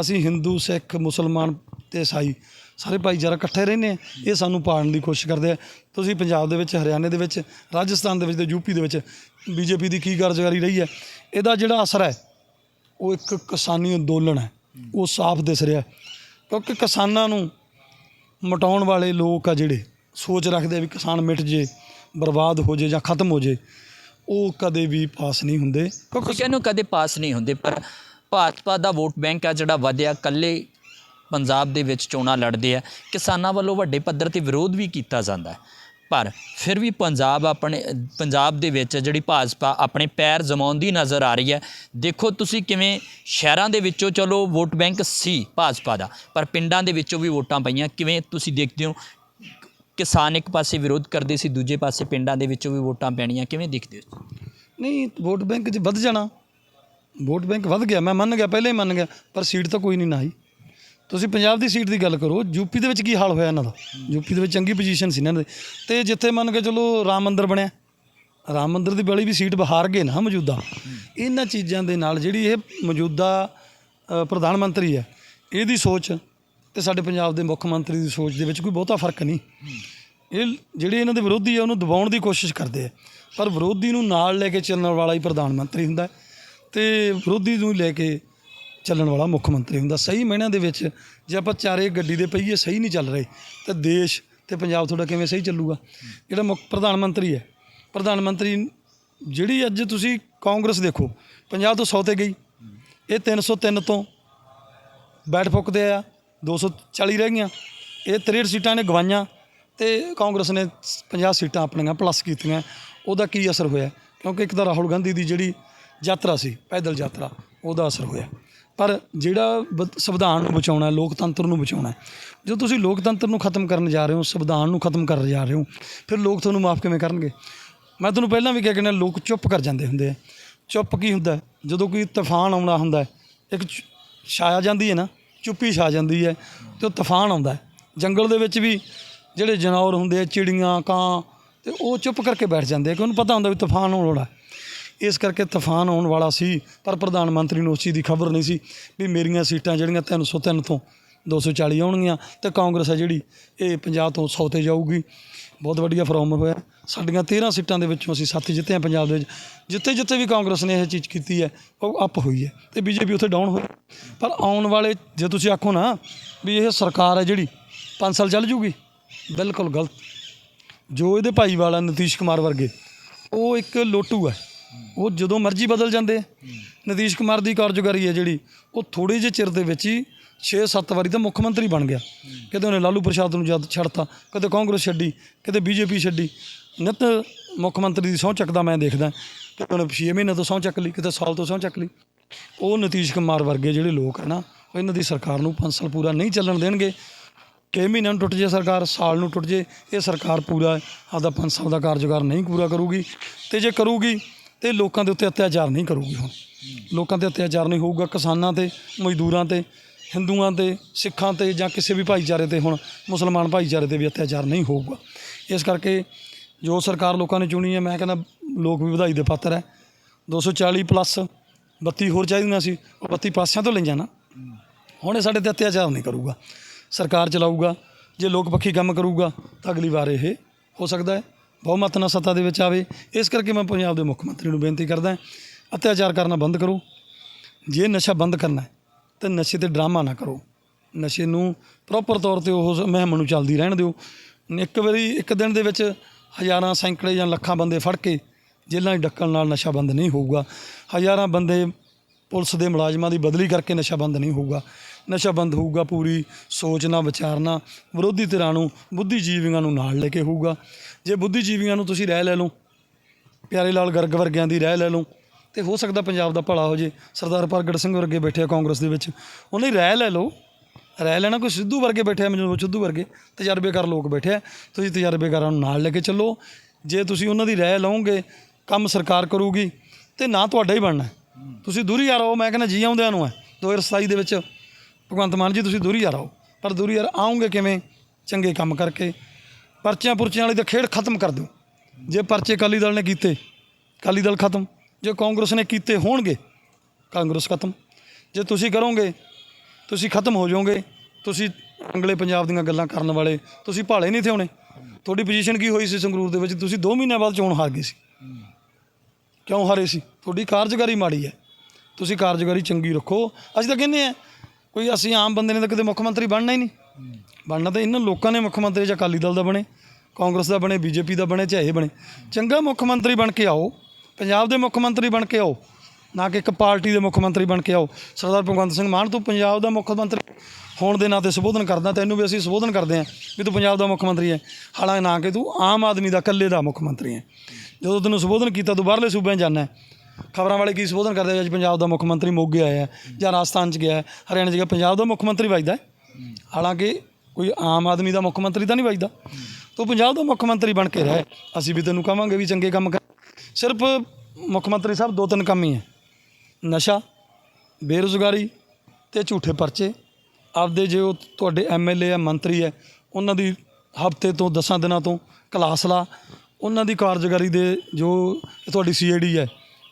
ਅਸੀਂ ਹਿੰਦੂ, ਸਿੱਖ, ਮੁਸਲਮਾਨ ਤੇ ਈਸਾਈ ਸਾਰੇ ਭਾਈਚਾਰਾ ਇਕੱਠੇ ਰਹਿੰਦੇ ਆ, ਇਹ ਸਾਨੂੰ ਪਾੜਨ ਦੀ ਕੋਸ਼ਿਸ਼ ਕਰਦੇ ਆ। ਤੁਸੀਂ ਪੰਜਾਬ ਦੇ ਵਿੱਚ, ਹਰਿਆਣੇ ਦੇ ਵਿੱਚ, ਰਾਜਸਥਾਨ ਦੇ ਵਿੱਚ ਤੇ ਯੂਪੀ ਦੇ ਵਿੱਚ ਬੀਜੇਪੀ ਦੀ ਕੀ ਕਾਰਜਕਾਰੀ ਰਹੀ ਹੈ? ਇਹਦਾ ਜਿਹੜਾ ਅਸਰ ਹੈ, ਉਹ ਇੱਕ ਕਿਸਾਨੀ ਅੰਦੋਲਨ ਹੈ। ਉਹ ਸਾਫ਼ ਦਿਸ ਰਿਹਾ ਕਿਉਂਕਿ ਕਿਸਾਨਾਂ ਨੂੰ ਮਟਾਉਣ ਵਾਲੇ ਲੋਕ ਆ ਜਿਹੜੇ, ਸੋਚ ਰੱਖਦੇ ਆ ਵੀ ਕਿਸਾਨ ਮਿਟ ਜੇ, ਬਰਬਾਦ ਹੋ ਜੇ ਜਾਂ ਖਤਮ ਹੋ ਜੇ, ਉਹ ਕਦੇ ਵੀ ਪਾਸ ਨਹੀਂ ਹੁੰਦੇ। ਕਿਉਂਕਿ ਇਹਨੂੰ ਕਦੇ ਪਾਸ ਨਹੀਂ ਹੁੰਦੇ, ਪਰ ਭਾਜਪਾ ਦਾ ਵੋਟ ਬੈਂਕ ਆ ਜਿਹੜਾ ਵਧਿਆ ਕੱਲੇ ਪੰਜਾਬ ਦੇ ਵਿੱਚ ਚੋਣਾਂ ਲੜਦੇ ਆ, ਕਿਸਾਨਾਂ ਵੱਲੋਂ ਵੱਡੇ ਪੱਧਰ ਤੇ ਵਿਰੋਧ ਵੀ ਕੀਤਾ ਜਾਂਦਾ ਹੈ। ਪਰ ਫਿਰ ਵੀ ਪੰਜਾਬ ਆਪਣੇ, ਪੰਜਾਬ ਦੇ ਵਿੱਚ ਜਿਹੜੀ ਭਾਜਪਾ ਆਪਣੇ ਪੈਰ ਜਮਾਉਂਦੀ ਨਜ਼ਰ ਆ ਰਹੀ ਹੈ। ਦੇਖੋ ਤੁਸੀਂ ਕਿਵੇਂ ਸ਼ਹਿਰਾਂ ਦੇ ਵਿੱਚੋਂ ਚਲੋ ਵੋਟ ਬੈਂਕ ਸੀ ਭਾਜਪਾ ਦਾ, ਪਰ ਪਿੰਡਾਂ ਦੇ ਵਿੱਚੋਂ ਵੀ ਵੋਟਾਂ ਪਈਆਂ। ਕਿਵੇਂ ਤੁਸੀਂ ਦੇਖਦੇ ਹੋ? ਕਿਸਾਨ ਇੱਕ ਪਾਸੇ ਵਿਰੋਧ ਕਰਦੇ ਸੀ, ਦੂਜੇ ਪਾਸੇ ਪਿੰਡਾਂ ਦੇ ਵਿੱਚੋਂ ਵੀ ਵੋਟਾਂ ਪੈਣੀਆਂ। ਕਿਵੇਂ ਦੇਖਦੇ ਹੋ? ਨਹੀਂ, ਵੋਟ ਬੈਂਕ 'ਚ ਵੱਧ ਜਾਣਾ। ਵੋਟ ਬੈਂਕ ਵੱਧ ਗਿਆ, ਮੈਂ ਮੰਨ ਗਿਆ, ਪਹਿਲੇ ਹੀ ਮੰਨ ਗਿਆ, ਪਰ ਸੀਟ ਤਾਂ ਕੋਈ ਨਹੀਂ ਨਾ ਆਈ। ਤੁਸੀਂ ਪੰਜਾਬ ਦੀ ਸੀਟ ਦੀ ਗੱਲ ਕਰੋ ਯੂਪੀ ਦੇ ਵਿੱਚ ਕੀ ਹਾਲ ਹੋਇਆ ਇਹਨਾਂ ਦਾ? ਯੂਪੀ ਦੇ ਵਿੱਚ ਚੰਗੀ ਪੋਜੀਸ਼ਨ ਸੀ ਇਹਨਾਂ ਦੇ। ਤੇ ਜਿੱਥੇ ਮੰਨ ਕੇ ਚਲੋ ਰਾਮ ਮੰਦਿਰ ਬਣਿਆ, ਰਾਮ ਮੰਦਿਰ ਦੀ ਵੇਲੇ ਵੀ ਸੀਟ ਬਹਾਰ ਗਏ ਨਾ ਮੌਜੂਦਾ। ਇਹਨਾਂ ਚੀਜ਼ਾਂ ਦੇ ਨਾਲ ਜਿਹੜੀ ਇਹ ਮੌਜੂਦਾ ਪ੍ਰਧਾਨ ਮੰਤਰੀ ਹੈ, ਇਹਦੀ ਸੋਚ ਤੇ ਸਾਡੇ ਪੰਜਾਬ ਦੇ ਮੁੱਖ ਮੰਤਰੀ ਦੀ ਸੋਚ ਦੇ ਵਿੱਚ ਕੋਈ ਬਹੁਤਾ ਫ਼ਰਕ ਨਹੀਂ। ਇਹ ਜਿਹੜੇ ਇਹਨਾਂ ਦੇ ਵਿਰੋਧੀ ਆ, ਉਹਨੂੰ ਦਬਾਉਣ ਦੀ ਕੋਸ਼ਿਸ਼ ਕਰਦੇ ਆ। ਪਰ ਵਿਰੋਧੀ ਨੂੰ ਨਾਲ ਲੈ ਕੇ ਚੱਲਣ ਵਾਲਾ ਹੀ ਪ੍ਰਧਾਨ ਮੰਤਰੀ ਹੁੰਦਾ ਹੈ। ਤੇ ਵਿਰੋਧੀ ਨੂੰ ਲੈ ਕੇ ਚੱਲਣ ਵਾਲਾ ਮੁੱਖ ਮੰਤਰੀ ਹੁੰਦਾ। ਸਹੀ ਮਾਇਨਿਆਂ ਦੇ ਵਿੱਚ ਜੇ ਆਪਾਂ ਚਾਰੇ ਗੱਡੀ ਦੇ ਪਹੀਏ ਸਹੀ ਨਹੀਂ ਚੱਲ ਰਹੇ, ਤਾਂ ਦੇਸ਼ ਤੇ ਪੰਜਾਬ ਤੁਹਾਡਾ ਕਿਵੇਂ ਸਹੀ ਚੱਲੂਗਾ? ਜਿਹੜਾ ਮੁੱਖ ਪ੍ਰਧਾਨ ਮੰਤਰੀ ਹੈ, ਪ੍ਰਧਾਨ ਮੰਤਰੀ ਜਿਹੜੀ ਅੱਜ ਤੁਸੀਂ ਕਾਂਗਰਸ ਦੇਖੋ ਪੰਜਾਬ ਤੋਂ 100 ਤੇ ਗਈ, ਇਹ 303 ਤੋਂ ਬੈਠ ਫੁੱਕਦੇ ਆ 240 ਰਹਿ ਗਈਆਂ, ਇਹ 63 ਸੀਟਾਂ ਨੇ ਗਵਾਈਆਂ ਤੇ ਕਾਂਗਰਸ ਨੇ 50 ਸੀਟਾਂ ਆਪਣੀਆਂ ਪਲੱਸ ਕੀਤੀਆਂ, ਉਹਦਾ ਕੀ ਅਸਰ ਹੋਇਆ? ਕਿਉਂਕਿ ਇੱਕ ਤਾਂ ਰਾਹੁਲ ਗਾਂਧੀ ਦੀ ਜਿਹੜੀ ਯਾਤਰਾ ਸੀ, ਪੈਦਲ ਯਾਤਰਾ, ਉਹਦਾ ਅਸਰ ਹੋਇਆ। ਪਰ ਜਿਹੜਾ ਬ- ਸੰਵਿਧਾਨ ਨੂੰ ਬਚਾਉਣਾ, ਲੋਕਤੰਤਰ ਨੂੰ ਬਚਾਉਣਾ ਜਦੋਂ ਤੁਸੀਂ ਲੋਕਤੰਤਰ ਨੂੰ ਖਤਮ ਕਰਨ ਜਾ ਰਹੇ ਹੋ, ਸੰਵਿਧਾਨ ਨੂੰ ਖਤਮ ਕਰਨ ਜਾ ਰਹੇ ਹੋ, ਫਿਰ ਲੋਕ ਤੁਹਾਨੂੰ ਮਾਫ ਕਿਵੇਂ ਕਰਨਗੇ? ਮੈਂ ਤੁਹਾਨੂੰ ਪਹਿਲਾਂ ਵੀ ਕਿਹਾ ਕਿ ਨਾ, ਲੋਕ ਚੁੱਪ ਕਰ ਜਾਂਦੇ ਹੁੰਦੇ ਆ। ਚੁੱਪ ਕੀ ਹੁੰਦਾ? ਜਦੋਂ ਕੋਈ ਤੂਫਾਨ ਆਉਣਾ ਹੁੰਦਾ, ਇੱਕ ਛਾਇਆ ਜਾਂਦੀ ਹੈ ਨਾ, ਚੁੱਪੀ ਛਾ ਜਾਂਦੀ ਹੈ ਤੇ ਉਹ ਤੂਫਾਨ ਆਉਂਦਾ ਜੰਗਲ ਦੇ ਵਿੱਚ ਵੀ ਜਿਹੜੇ ਜਾਨਵਰ ਹੁੰਦੇ ਆ, ਚਿੜੀਆਂ, ਕਾਂ, ਤੇ ਉਹ ਚੁੱਪ ਕਰਕੇ ਬੈਠ ਜਾਂਦੇ ਆ ਕਿ ਉਹਨੂੰ ਪਤਾ ਹੁੰਦਾ ਵੀ ਤੂਫਾਨ ਆਉਣ ਵਾਲਾ ਇਸ ਕਰਕੇ ਤੂਫਾਨ ਆਉਣ ਵਾਲਾ ਸੀ, ਪਰ ਪ੍ਰਧਾਨ ਮੰਤਰੀ ਨੂੰ ਉਸ ਚੀਜ਼ ਦੀ ਖਬਰ ਨਹੀਂ ਸੀ ਵੀ ਮੇਰੀਆਂ ਸੀਟਾਂ ਜਿਹੜੀਆਂ 303 ਤੋਂ 240 ਆਉਣਗੀਆਂ ਤੇ ਕਾਂਗਰਸ ਹੈ ਜਿਹੜੀ ਇਹ 50 ਤੋਂ 100 ਤੇ ਜਾਊਗੀ। ਬਹੁਤ ਵਧੀਆ ਫਰੋਮ ਹੋਇਆ। ਸਾਡੀਆਂ 13 ਸੀਟਾਂ ਦੇ ਵਿੱਚੋਂ ਅਸੀਂ 7 ਜਿੱਤੇ ਹਾਂ ਪੰਜਾਬ ਦੇ ਵਿੱਚ। ਜਿੱਥੇ ਜਿੱਥੇ ਵੀ ਕਾਂਗਰਸ ਨੇ ਇਹ ਚੀਜ਼ ਕੀਤੀ ਹੈ, ਉਹ ਅਪ ਹੋਈ ਹੈ ਤੇ ਬੀਜੇਪੀ ਉੱਥੇ ਡਾਊਨ ਹੋਈ। ਪਰ ਆਉਣ ਵਾਲੇ ਜੇ ਤੁਸੀਂ ਆਖੋ ਨਾ ਵੀ ਇਹ ਸਰਕਾਰ ਹੈ ਜਿਹੜੀ 5 ਸਾਲ ਚੱਲ ਜੂਗੀ, ਬਿਲਕੁਲ ਗਲਤ। ਜੋ ਇਹਦੇ ਭਾਈ ਵਾਲਾ ਨਤੀਸ਼ ਕੁਮਾਰ ਵਰਗੇ, ਉਹ ਇੱਕ ਲੋਟੂ ਹੈ। ਉਹ ਜਦੋਂ ਮਰਜ਼ੀ ਬਦਲ ਜਾਂਦੇ। ਨਤੀਸ਼ ਕੁਮਾਰ ਦੀ ਕਾਰਜਕਾਰੀ ਹੈ ਜਿਹੜੀ ਉਹ ਥੋੜੇ ਜਿਹੇ ਚਿਰ ਦੇ ਵਿੱਚ ਹੀ 6-7 ਵਾਰੀ ਤਾਂ ਮੁੱਖ ਮੰਤਰੀ ਬਣ ਗਿਆ। ਕਦੇ ਉਹਨੇ ਲਾਲੂ ਪ੍ਰਸ਼ਾਦ ਨੂੰ ਜਦ ਛੱਡਤਾ ਕਦੇ ਕਾਂਗਰਸ ਛੱਡੀ ਕਦੇ ਬੀਜੇਪੀ ਛੱਡੀ। ਨਿਤ ਮੁੱਖ ਮੰਤਰੀ ਦੀ ਸਹੁੰ ਚੱਕਦਾ ਮੈਂ ਦੇਖਦਾ ਕਿ ਉਹਨੇ 6 ਮਹੀਨੇ ਤੋਂ ਸਹੁੰ ਚੱਕ ਲਈ ਕਿਤੇ ਸਾਲ ਤੋਂ ਸਹੁੰ ਚੱਕ ਲਈ। ਉਹ ਨਤੀਸ਼ ਕੁਮਾਰ ਵਰਗੇ ਜਿਹੜੇ ਲੋਕ ਹੈ ਨਾ ਉਹ ਇਹਨਾਂ ਦੀ ਸਰਕਾਰ ਨੂੰ 5 ਸਾਲ ਪੂਰਾ ਨਹੀਂ ਚੱਲਣ ਦੇਣਗੇ। ਕਈ ਮਹੀਨਿਆਂ ਨੂੰ ਟੁੱਟ ਜੇ ਸਰਕਾਰ ਸਾਲ ਨੂੰ ਟੁੱਟ ਜੇ ਇਹ ਸਰਕਾਰ ਪੂਰਾ ਆਪਦਾ 5 ਸਾਲ ਦਾ ਕਾਰਜਕਾਲ ਨਹੀਂ ਪੂਰਾ ਕਰੂਗੀ। ਤੇ ਜੇ ਕਰੂਗੀ ਤੇ ਲੋਕਾਂ ਦੇ ਉੱਤੇ ਅਤਿਆਚਾਰ ਨਹੀਂ ਕਰੂਗੀ ਹੁਣ। ਲੋਕਾਂ ਤੇ ਅਤਿਆਚਾਰ ਨਹੀਂ ਹੋਊਗਾ, ਕਿਸਾਨਾਂ ਤੇ, ਮਜ਼ਦੂਰਾਂ ਤੇ, ਹਿੰਦੂਆਂ ਤੇ, ਸਿੱਖਾਂ ਤੇ ਜਾਂ ਕਿਸੇ ਵੀ ਭਾਈਚਾਰੇ ਤੇ ਹੁਣ ਮੁਸਲਮਾਨ ਭਾਈਚਾਰੇ ਤੇ ਵੀ ਅਤਿਆਚਾਰ ਨਹੀਂ ਹੋਊਗਾ। ਇਸ ਕਰਕੇ ਜੋ ਸਰਕਾਰ ਲੋਕਾਂ ਨੇ ਚੁਣੀ ਹੈ, ਮੈਂ ਕਹਿੰਦਾ ਲੋਕ ਵੀ ਵਧਾਈ ਦੇ ਪਾਤਰ ਹੈ। 240 ਪਲੱਸ 32 ਹੋਰ ਚਾਹੀਦੀਆਂ ਸੀ, ਉਹ 32 ਪਾਸਿਆਂ ਤੋਂ ਲਈਆਂ ਨਾ। ਹੁਣ ਇਹ ਸਾਡੇ ਤੇ ਅਤਿਆਚਾਰ ਨਹੀਂ ਕਰੂਗਾ। ਸਰਕਾਰ ਚਲਾਊਗਾ, ਜੇ ਲੋਕ ਪੱਖੀ ਕੰਮ ਕਰੂਗਾ, ਤਾਂ ਅਗਲੀ ਵਾਰ ਇਹ ਹੋ ਸਕਦਾ ਹੈ। ਬਹੁਮਤ ਨਾਲ ਸੱਤਾ ਦੇ ਵਿੱਚ ਆਵੇ। ਇਸ ਕਰਕੇ ਮੈਂ ਪੰਜਾਬ ਦੇ ਮੁੱਖ ਮੰਤਰੀ ਨੂੰ ਬੇਨਤੀ ਕਰਦਾ ਅਤਿਆਚਾਰ ਕਰਨਾ ਬੰਦ ਕਰੋ। ਜੇ ਨਸ਼ਾ ਬੰਦ ਕਰਨਾ ਹੈ, ਤਾਂ ਨਸ਼ੇ ਤੇ ਡਰਾਮਾ ਨਾ ਕਰੋ। ਨਸ਼ੇ ਨੂੰ ਪ੍ਰੋਪਰ ਤੌਰ ਤੇ ਉਹ ਮੁਹਿੰਮ ਨੂੰ ਚੱਲਦੀ ਰਹਿਣ ਦਿਓ। ਇੱਕ ਵਾਰੀ, ਇੱਕ ਦਿਨ ਦੇ ਵਿੱਚ ਹਜ਼ਾਰਾਂ ਸੈਂਕੜੇ ਜਾਂ ਲੱਖਾਂ ਬੰਦੇ ਫੜ ਕੇ ਜੇਲ੍ਹਾਂ 'ਚ ਡੱਕਣ ਨਾਲ ਨਸ਼ਾ ਬੰਦ ਨਹੀਂ ਹੋਊਗਾ। ਹਜ਼ਾਰਾਂ ਬੰਦੇ ਪੁਲਿਸ ਦੇ ਮੁਲਾਜ਼ਮਾਂ ਦੀ ਬਦਲੀ ਕਰਕੇ ਨਸ਼ਾ ਬੰਦ ਨਹੀਂ ਹੋਊਗਾ। ਨਸ਼ਾ ਬੰਦ ਹੋਊਗਾ ਪੂਰੀ ਸੋਚਣਾ ਵਿਚਾਰਨਾ ਵਿਰੋਧੀ ਧਿਰਾਂ ਨੂੰ, ਬੁੱਧੀਜੀਵੀਆਂ ਨੂੰ ਨਾਲ ਲੈ ਕੇ ਹੋਊਗਾ। ਜੇ ਬੁੱਧੀਜੀਵੀਆਂ ਨੂੰ ਤੁਸੀਂ ਰਹਿ ਲੈ ਲਓ, ਪਿਆਰੇ ਲਾਲ ਗਰਗ ਵਰਗਿਆਂ ਦੀ ਰਹਿ ਲੈ ਲਓ, ਤੇ ਹੋ ਸਕਦਾ ਪੰਜਾਬ ਦਾ ਭਲਾ ਹੋ ਜੇ, ਸਰਦਾਰ ਪ੍ਰਗਟ ਸਿੰਘ ਵਰਗੇ ਬੈਠੇ ਆ ਕਾਂਗਰਸ ਦੇ ਵਿੱਚ, ਉਹਨਾਂ ਦੀ ਰਹਿ ਲੈ ਲਓ ਰਹਿ ਲੈਣਾ ਕੋਈ ਸਿੱਧੂ ਵਰਗੇ ਬੈਠੇ ਆ, ਮੈਨੂੰ ਸਿੱਧੂ ਵਰਗੇ, ਤਜਰਬੇਕਾਰ ਲੋਕ ਬੈਠੇ ਆ, ਤੁਸੀਂ ਤਜਰਬੇਕਾਰਾਂ ਨੂੰ ਨਾਲ ਲੈ ਕੇ ਚੱਲੋ, ਜੇ ਤੁਸੀਂ ਉਹਨਾਂ ਦੀ ਰਹਿ ਲਓਗੇ, ਕੰਮ ਸਰਕਾਰ ਕਰੂਗੀ, ਤੇ ਨਾ ਤੁਹਾਡਾ ਹੀ ਬਣਨਾ ਤੁਸੀਂ ਦੂਰੀ ਆ ਰਹੋ, ਮੈਂ ਕਹਿੰਦਾ ਜੀ ਆਉਂਦਿਆਂ ਨੂੰ ਹੈ 2027 ਦੇ ਵਿੱਚ, ਭਗਵੰਤ ਮਾਨ ਜੀ ਤੁਸੀਂ ਦੂਰੀ ਆ ਰਹੋ, ਪਰ ਦੂਰੀ ਯਾਰ ਆਉਂਗੇ ਕਿਵੇਂ? ਚੰਗੇ ਕੰਮ ਕਰਕੇ ਪਰਚਿਆਂ ਪੁਰਚਿਆਂ ਵਾਲੀ ਤਾਂ ਖੇਡ ਖਤਮ ਕਰ ਦਿਓ। ਜੇ ਪਰਚੇ ਅਕਾਲੀ ਦਲ ਨੇ ਕੀਤੇ, ਅਕਾਲੀ ਦਲ ਖਤਮ। ਜੇ ਕਾਂਗਰਸ ਨੇ ਕੀਤੇ ਹੋਣਗੇ, ਕਾਂਗਰਸ ਖਤਮ। ਜੇ ਤੁਸੀਂ ਕਰੋਗੇ, ਤੁਸੀਂ ਖਤਮ ਹੋ ਜਾਓਗੇ। ਤੁਸੀਂ ਅੰਗਲੇ ਪੰਜਾਬ ਦੀਆਂ ਗੱਲਾਂ ਕਰਨ ਵਾਲੇ, ਤੁਸੀਂ ਭਾਲੇ ਨਹੀਂ ਥੇ ਹੋਣੇ। ਤੁਹਾਡੀ ਪੋਜੀਸ਼ਨ ਕੀ ਹੋਈ ਸੀ ਸੰਗਰੂਰ ਦੇ ਵਿੱਚ? ਤੁਸੀਂ 2 ਮਹੀਨਿਆਂ ਬਾਅਦ ਚੋਣ ਹਾਰ ਗਏ ਸੀ। ਕਿਉਂ ਹਾਰੇ ਸੀ? ਤੁਹਾਡੀ ਕਾਰਜਕਾਰੀ ਮਾੜੀ ਹੈ। ਤੁਸੀਂ ਕਾਰਜਕਾਰੀ ਚੰਗੀ ਰੱਖੋ। ਅਸੀਂ ਤਾਂ ਕਹਿੰਦੇ ਆ ਕੋਈ ਅਸੀਂ ਆਮ ਬੰਦੇ ਨੇ ਤਾਂ ਕਦੇ ਮੁੱਖ ਮੰਤਰੀ ਬਣਨਾ ਹੀ ਨਹੀਂ। ਬਣਨਾ ਤਾਂ ਇਹਨਾਂ ਲੋਕਾਂ ਨੇ ਮੁੱਖ ਮੰਤਰੀ ਜਾਂ ਅਕਾਲੀ ਦਲ ਦਾ ਬਣੇ ਕਾਂਗਰਸ ਦਾ ਬਣੇ ਬੀਜੇਪੀ ਦਾ ਬਣੇ ਚਾਹੇ ਬਣੇ। ਚੰਗਾ ਮੁੱਖ ਮੰਤਰੀ ਬਣ ਕੇ ਆਓ ਪੰਜਾਬ ਦੇ ਮੁੱਖ ਮੰਤਰੀ ਬਣ ਕੇ ਆਓ ਨਾ ਕਿ ਇੱਕ ਪਾਰਟੀ ਦੇ ਮੁੱਖ ਮੰਤਰੀ ਬਣ ਕੇ ਆਓ। ਸਰਦਾਰ ਭਗਵੰਤ ਸਿੰਘ ਮਾਨ ਤੂੰ ਪੰਜਾਬ ਦਾ ਮੁੱਖ ਮੰਤਰੀ ਹੋਣ ਦੇ ਨਾਂ 'ਤੇ ਸੰਬੋਧਨ ਕਰਦਾ ਤੈਨੂੰ ਵੀ ਅਸੀਂ ਸੰਬੋਧਨ ਕਰਦੇ ਹਾਂ ਵੀ ਤੂੰ ਪੰਜਾਬ ਦਾ ਮੁੱਖ ਮੰਤਰੀ ਹੈ। ਹਾਲਾਂਕਿ ਨਾ ਕਿ ਤੂੰ ਆਮ ਆਦਮੀ ਦਾ ਇਕੱਲੇ ਦਾ ਮੁੱਖ ਮੰਤਰੀ ਹੈ। ਜਦੋਂ ਤੈਨੂੰ ਸੰਬੋਧਨ ਕੀਤਾ ਤੂੰ ਬਾਹਰਲੇ ਸੂਬਿਆਂ 'ਚ ਜਾਂਦਾ ਖਬਰਾਂ ਵਾਲੇ ਕੀ ਸੰਬੋਧਨ ਕਰਦੇ ਅੱਜ ਪੰਜਾਬ ਦਾ ਮੁੱਖ ਮੰਤਰੀ ਮੋਗੇ ਆਇਆ ਜਾਂ ਰਾਜਸਥਾਨ 'ਚ ਗਿਆ ਹੈ, ਹਰਿਆਣਾ 'ਚ ਗਿਆ ਪੰਜਾਬ ਦਾ ਮੁੱਖ ਮੰਤਰੀ ਵੱਜਦਾ ਹਾਲਾਂਕਿ ਕੋਈ ਆਮ ਆਦਮੀ ਦਾ ਮੁੱਖ ਮੰਤਰੀ ਤਾਂ ਨਹੀਂ ਵੱਜਦਾ। ਤੂੰ ਪੰਜਾਬ ਦਾ ਮੁੱਖ ਮੰਤਰੀ ਬਣ ਕੇ ਰਹਿ। ਅਸੀਂ ਵੀ ਤੈਨੂੰ ਕਹਾਂਗੇ ਵੀ ਚੰਗੇ ਕੰਮ ਕਰ। ਸਿਰਫ ਮੁੱਖ ਮੰਤਰੀ ਸਾਹਿਬ ਦੋ ਤਿੰਨ ਕੰਮ ਹੀ ਹੈ। ਨਸ਼ਾ, ਬੇਰੁਜ਼ਗਾਰੀ ਤੇ ਝੂਠੇ ਪਰਚੇ। ਆਪਦੇ ਜੋ ਤੁਹਾਡੇ ਐਮਐਲਏ ਆ ਮੰਤਰੀ ਹੈ, ਉਹਨਾਂ ਦੀ ਹਫ਼ਤੇ ਤੋਂ 10 ਦਿਨਾਂ ਤੋਂ ਕਲਾਸ ਲਾ। ਉਹਨਾਂ ਦੀ ਕਾਰਜਕਾਰੀ ਦੇ ਜੋ ਤੁਹਾਡੀ ਸੀਆਈਡੀ ਹੈ,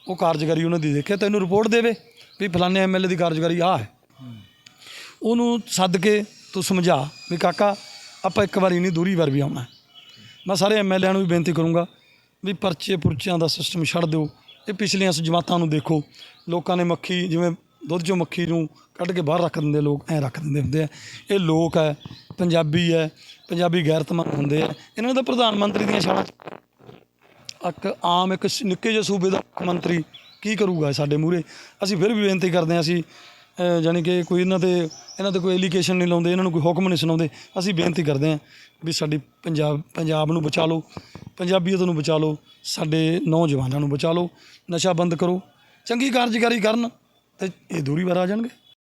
ਉਹ ਕਾਰਜਕਾਰੀ ਉਹਨਾਂ ਦੀ ਦੇਖੇ। ਤੈਨੂੰ ਰਿਪੋਰਟ ਦੇਵੇ ਵੀ ਫਲਾਣੇ ਐਮਐਲਏ ਦੀ ਕਾਰਜਕਾਰੀ ਆਹ ਹੈ। ਉਹਨੂੰ ਸੱਦ ਕੇ ਤੂੰ ਸਮਝਾ ਵੀ ਕਾਕਾ, ਆਪਾਂ ਇੱਕ ਵਾਰੀ ਨਹੀਂ, ਦੂਰੀ ਵਾਰ ਵੀ ਆਉਣਾ। ਮੈਂ ਸਾਰੇ ਐਮਐਲਏਆਂ ਨੂੰ ਵੀ ਬੇਨਤੀ ਕਰੂੰਗਾ ਵੀ ਪਰਚੇ ਪੁਰਚਿਆਂ ਦਾ ਸਿਸਟਮ ਛੱਡ ਦਿਓ। ਇਹ ਪਿਛਲੀਆਂ ਜਮਾਤਾਂ ਨੂੰ ਦੇਖੋ। ਲੋਕਾਂ ਨੇ ਮੱਖੀ, ਜਿਵੇਂ ਦੁੱਧ ਚੋਂ ਮੱਖੀ ਨੂੰ ਕੱਢ ਕੇ ਬਾਹਰ ਰੱਖ ਦਿੰਦੇ ਲੋਕ ਐਂ ਰੱਖ ਦਿੰਦੇ ਹੁੰਦੇ ਆ। ਇਹ ਲੋਕ ਹੈ, ਪੰਜਾਬੀ ਹੈ, ਪੰਜਾਬੀ ਗੈਰਤਮੰਦ ਹੁੰਦੇ ਆ। ਇਹਨਾਂ ਦਾ ਪ੍ਰਧਾਨ ਮੰਤਰੀ ਦੀਆਂ ਛਾਲਾਂ ਇੱਕ ਆਮ, ਇੱਕ ਨਿੱਕੇ ਜਿਹੇ ਸੂਬੇ ਦਾ ਮੰਤਰੀ ਕੀ ਕਰੂਗਾ ਸਾਡੇ ਮੂਹਰੇ? ਅਸੀਂ ਫਿਰ ਵੀ ਬੇਨਤੀ ਕਰਦੇ ਹਾਂ, ਅਸੀਂ ਅ, ਜਾਣੀ ਕਿ ਕੋਈ ਇਹਨਾਂ ਤੇ ਇਹਨਾਂ ਤੇ ਕੋਈ ਐਲੀਗੇਸ਼ਨ ਨਹੀਂ ਲਾਉਂਦੇ ਇਹਨਾਂ ਨੂੰ ਕੋਈ ਹੁਕਮ ਨਹੀਂ ਸੁਣਾਉਂਦੇ। ਅਸੀਂ ਬੇਨਤੀ ਕਰਦੇ ਹਾਂ ਵੀ ਸਾਡੀ ਪੰਜਾਬ ਪੰਜਾਬ ਨੂੰ ਬਚਾ ਲਓ ਪੰਜਾਬੀਅਤ ਨੂੰ ਬਚਾ ਲਓ ਸਾਡੇ ਨੌਜਵਾਨਾਂ ਨੂੰ ਬਚਾ ਲਓ ਨਸ਼ਾ ਬੰਦ ਕਰੋ ਚੰਗੀ ਕਾਰਜਕਾਰੀ ਕਰਨ ਤੇ ਇਹ ਦੂਰੀ ਵਾਰ ਆ ਜਾਣਗੇ।